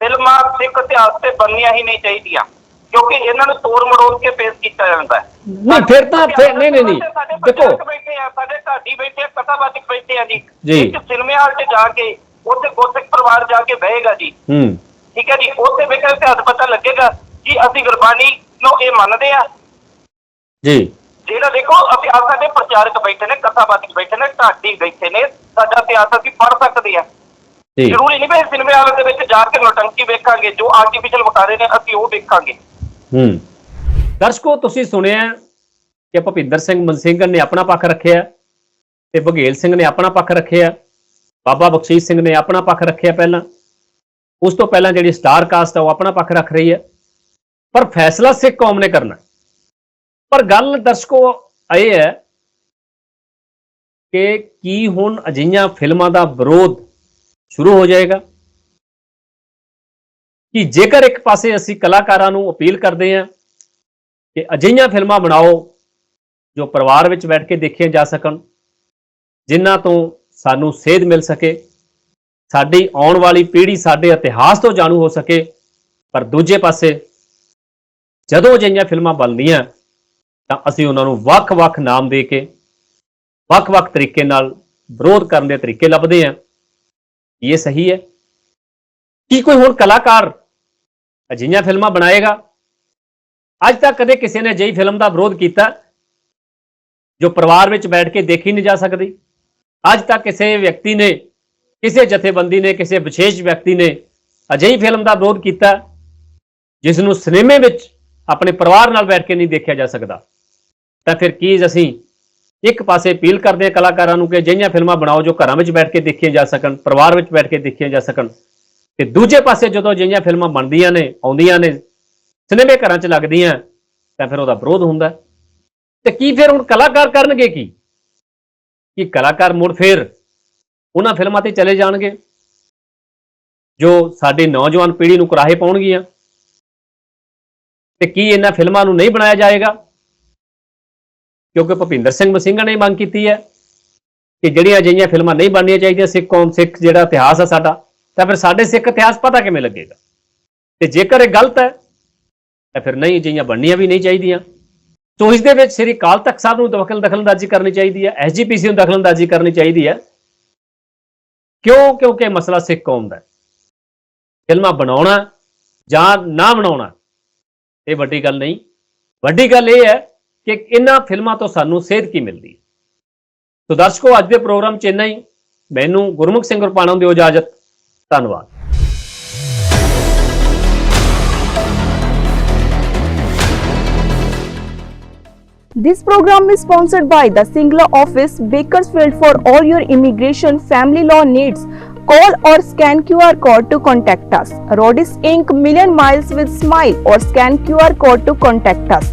ਫਿਲਮਾਂ ਸਿੱਖ ਇਤਿਹਾਸ ਤੇ ਬਣਨੀਆਂ ਹੀ ਨਹੀਂ ਚਾਹੀਦੀਆਂ ਕਿਉਂਕਿ ਇਹਨਾਂ ਨੂੰ ਤੋੜ ਮੜੋੜ ਕੇ ਪੇਸ਼ ਕੀਤਾ ਜਾਂਦਾ ਹੈ। ਨਹੀਂ ਫਿਰ ਤਾਂ ਫਿਰ ਨਹੀਂ ਨਹੀਂ ਨਹੀਂ। ਦੇਖੋ। ਪ੍ਰਚਾਰਕ ਬੈਠੇ ਆ ਸਾਡੇ ਢਾਡੀ ਬੈਠੇ ਆ ਕਥਾਵਾਚਕ ਬੈਠੇ ਆ ਜੀ। ਇੱਕ ਸਿਨੇਮੇ ਹਾਲ 'ਚ ਜਾ ਕੇ ਉੱਥੇ ਗੁਰਸਿੱਖ ਪਰਿਵਾਰ ਜਾ ਕੇ ਬਹੇਗਾ ਜੀ। ਹੂੰ। ਠੀਕ ਹੈ ਜੀ? ਉੱਥੇ ਵੇਖਣ ਇਤਿਹਾਸ ਪਤਾ ਲੱਗੇਗਾ ਕਿ ਅਸੀਂ ਗੁਰਬਾਣੀ ਨੂੰ ਇਹ ਮੰਨਦੇ ਆ। ਜੀ। ਜਿਹੜਾ ਦੇਖੋ ਅਸੀਂ ਆ ਸਾਡੇ ਪ੍ਰਚਾਰਕ ਬੈਠੇ ਨੇ ਕਥਾਵਾਚਕ ਬੈਠੇ ਨੇ ਢਾਡੀ ਬੈਠੇ ਨੇ। ਸਾਡਾ ਇਤਿਹਾਸ ਅਸੀਂ ਪੜ੍ਹ ਸਕਦੇ ਆ। ਜ਼ਰੂਰੀ ਨਹੀਂ ਵੀ ਸਿਨੇਮੇ ਹਾਲ ਦੇ ਵਿੱਚ ਜਾ ਕੇ ਨੋਟੰਕੀ ਵੇਖਾਂਗੇ ਜੋ ਆਰਟੀਫੀਸ਼ੀਅਲ ਵਿਖਾ ਰਹੇ ਨੇ ਅਸੀਂ ਉਹ ਵੇਖਾਂਗੇ। ਹੂੰ। ਦਰਸ਼ਕੋ ਤੁਸੀਂ ਸੁਣਿਆ ਕਿ ਭੁਪਿੰਦਰ ਸਿੰਘ ਮਨਸਿੰਘਨ ਨੇ ਆਪਣਾ ਪੱਖ ਰੱਖਿਆ ਤੇ ਬਘੇਲ ਸਿੰਘ ਨੇ ਆਪਣਾ ਪੱਖ ਰੱਖਿਆ ਬਾਬਾ ਬਖਸ਼ੀਸ਼ ਸਿੰਘ ਨੇ ਆਪਣਾ ਪੱਖ ਰੱਖਿਆ ਪਹਿਲਾਂ। ਉਸ ਤੋਂ ਪਹਿਲਾਂ ਜਿਹੜੀ ਸਟਾਰ ਕਾਸਟ ਆ ਉਹ ਆਪਣਾ ਪੱਖ ਰੱਖ ਰਹੀ ਹੈ। ਪਰ ਫੈਸਲਾ ਸਿੱਖ ਕੌਮ ਨੇ ਕਰਨਾ। ਪਰ ਗੱਲ ਦਰਸ਼ਕੋ ਇਹ ਹੈ ਕਿ ਕੀ ਹੁਣ ਅਜਿਹੀਆਂ ਫਿਲਮਾਂ ਦਾ ਵਿਰੋਧ ਸ਼ੁਰੂ ਹੋ ਜਾਏਗਾ। ਕਿ ਜੇਕਰ ਇੱਕ ਪਾਸੇ ਅਸੀਂ ਕਲਾਕਾਰਾਂ ਨੂੰ ਅਪੀਲ ਕਰਦੇ ਹਾਂ ਕਿ ਅਜਿਹੀਆਂ ਫਿਲਮਾਂ ਬਣਾਓ ਜੋ ਪਰਿਵਾਰ ਵਿੱਚ ਬੈਠ ਕੇ ਦੇਖੀਆਂ ਜਾ ਸਕਣ, ਜਿਨ੍ਹਾਂ ਤੋਂ ਸਾਨੂੰ ਸੇਧ ਮਿਲ ਸਕੇ, ਸਾਡੀ ਆਉਣ ਵਾਲੀ ਪੀੜ੍ਹੀ ਸਾਡੇ ਇਤਿਹਾਸ ਤੋਂ ਜਾਣੂ ਹੋ ਸਕੇ, ਪਰ ਦੂਜੇ ਪਾਸੇ ਜਦੋਂ ਅਜਿਹੀਆਂ ਫਿਲਮਾਂ ਬਣਦੀਆਂ, ਤਾਂ ਅਸੀਂ ਉਹਨਾਂ ਨੂੰ ਵੱਖ-ਵੱਖ ਨਾਮ ਦੇ ਕੇ, ਵੱਖ-ਵੱਖ ਤਰੀਕੇ ਨਾਲ ਵਿਰੋਧ ਕਰਨ ਦੇ ਤਰੀਕੇ ਲੱਭਦੇ ਹਾਂ। ਇਹ ਸਹੀ ਹੈ। ਕੀ ਕੋਈ ਹੁਣ ਕਲਾਕਾਰ ਅਜਿਹੀਆਂ ਫਿਲਮਾਂ ਬਣਾਏਗਾ? ਅੱਜ ਤੱਕ ਕਦੇ ਕਿਸੇ ਨੇ ਅਜਿਹੀ ਫਿਲਮ ਦਾ ਵਿਰੋਧ ਕੀਤਾ ਜੋ ਪਰਿਵਾਰ ਵਿੱਚ ਬੈਠ ਕੇ ਦੇਖੀ ਨਹੀਂ ਜਾ ਸਕਦੀ? ਅੱਜ ਤੱਕ ਕਿਸੇ ਵਿਅਕਤੀ ਨੇ, ਕਿਸੇ ਜਥੇਬੰਦੀ ਨੇ, ਕਿਸੇ ਵਿਸ਼ੇਸ਼ ਵਿਅਕਤੀ ਨੇ ਅਜਿਹੀ ਫਿਲਮ ਦਾ ਵਿਰੋਧ ਕੀਤਾ ਜਿਸ ਨੂੰ ਸਿਨੇਮੇ ਵਿੱਚ ਆਪਣੇ ਪਰਿਵਾਰ ਨਾਲ ਬੈਠ ਕੇ ਨਹੀਂ ਦੇਖਿਆ ਜਾ ਸਕਦਾ? ਤਾਂ ਫਿਰ ਕੀ ਅਸੀਂ ਇੱਕ ਪਾਸੇ ਅਪੀਲ ਕਰਦੇ ਹਾਂ ਕਲਾਕਾਰਾਂ ਨੂੰ ਕਿ ਅਜਿਹੀਆਂ ਫਿਲਮਾਂ ਬਣਾਓ ਜੋ ਘਰਾਂ ਵਿੱਚ ਬੈਠ ਕੇ ਦੇਖੀਆਂ ਜਾ ਸਕਣ, ਪਰਿਵਾਰ ਵਿੱਚ ਬੈਠ ਕੇ ਦੇਖੀਆਂ ਜਾ ਸਕਣ। ਤੇ ਦੂਜੇ ਪਾਸੇ ਜਦੋਂ ਅਜਿਹੀਆਂ ਫਿਲਮਾਂ ਬਣਦੀਆਂ ਨੇ, ਆਉਂਦੀਆਂ ਨੇ, ਸਿਨੇਮੇ ਘਰਾਂ 'ਚ ਲੱਗਦੀਆਂ, ਤਾਂ ਫਿਰ ਉਹਦਾ ਵਿਰੋਧ ਹੁੰਦਾ। ਤੇ ਕੀ ਫਿਰ ਹੁਣ ਕਲਾਕਾਰ ਕਰਨਗੇ ਕੀ? ਕੀ ਕਲਾਕਾਰ ਮੁੜ ਫਿਰ ਉਹਨਾਂ ਫਿਲਮਾਂ ਤੇ ਚਲੇ ਜਾਣਗੇ? ਜੋ ਸਾਡੀ ਨੌਜਵਾਨ ਪੀੜ੍ਹੀ ਨੂੰ ਕਰਾਹੇ ਪਾਉਣਗੀਆਂ? ਤੇ ਕੀ ਇਹਨਾਂ ਫਿਲਮਾਂ ਨੂੰ ਨਹੀਂ ਬਣਾਇਆ ਜਾਏਗਾ? ਕਿਉਂਕਿ ਭੁਪਿੰਦਰ ਸਿੰਘ ਮਸਿੰਘਾ ਨੇ ਮੰਗ ਕੀਤੀ ਹੈ ਕਿ ਜਿਹੜੀਆਂ ਅਜਿਹੀਆਂ ਫਿਲਮਾਂ ਨਹੀਂ ਬਣਨੀਆਂ ਚਾਹੀਦੀਆਂ ਸਿੱਖ ਕੌਮ, ਸਿੱਖ ਜਿਹੜਾ ਇਤਿਹਾਸ ਹੈ ਸਾਡਾ, ਤਾਂ ਫਿਰ ਸਾਡੇ ਸਿੱਖ ਇਤਿਹਾਸ ਪਤਾ ਕਿਵੇਂ ਲੱਗੇਗਾ? ਤੇ ਜੇਕਰ ਇਹ ਗਲਤ ਹੈ, ਤਾਂ ਫਿਰ ਨਹੀਂ, ਅਜਿਹੀਆਂ ਬਣਨੀਆਂ ਵੀ ਨਹੀਂ ਚਾਹੀਦੀਆਂ। ਸੋ ਇਸ ਦੇ ਵਿੱਚ ਸ੍ਰੀ ਅਕਾਲ ਤਖਤ ਸਾਹਿਬ ਨੂੰ ਦਖਲ, ਦਖਲਅੰਦਾਜ਼ੀ ਕਰਨੀ ਚਾਹੀਦੀ ਹੈ ਐਸਜੀਪੀਸੀ ਨੂੰ ਦਖਲਅੰਦਾਜ਼ੀ ਕਰਨੀ ਚਾਹੀਦੀ ਹੈ। ਕਿਉਂ? ਕਿਉਂਕਿ ਮਸਲਾ ਸਿੱਖ ਕੌਮ ਦਾ ਫਿਲਮਾਂ ਬਣਾਉਣਾ ਜਾਂ ਨਾ ਬਣਾਉਣਾ, ਇਹ ਵੱਡੀ ਗੱਲ ਨਹੀਂ। ਵੱਡੀ ਗੱਲ ਇਹ ਹੈ ਕਿ ਇਹਨਾਂ ਫਿਲਮਾਂ ਤੋਂ ਸਾਨੂੰ ਸੇਧ ਕੀ ਮਿਲਦੀ ਹੈ ਸੋ ਦਰਸ਼ਕੋ ਅੱਜ ਦੇ ਪ੍ਰੋਗਰਾਮ 'ਚ ਇੰਨਾ ਹੀ ਮੈਨੂੰ ਗੁਰਮੁਖ ਸਿੰਘ ਰੁਪਾਣਾ ਨੂੰ ਦਿਓ ਇਜਾਜ਼ਤ ਧੰਨਵਾਦ This program is sponsored by the Singla office, Bakersfield for all your immigration family law needs. Call or scan QR code to contact us. Rodis Inc. Million Miles with Smile or scan QR code to contact us.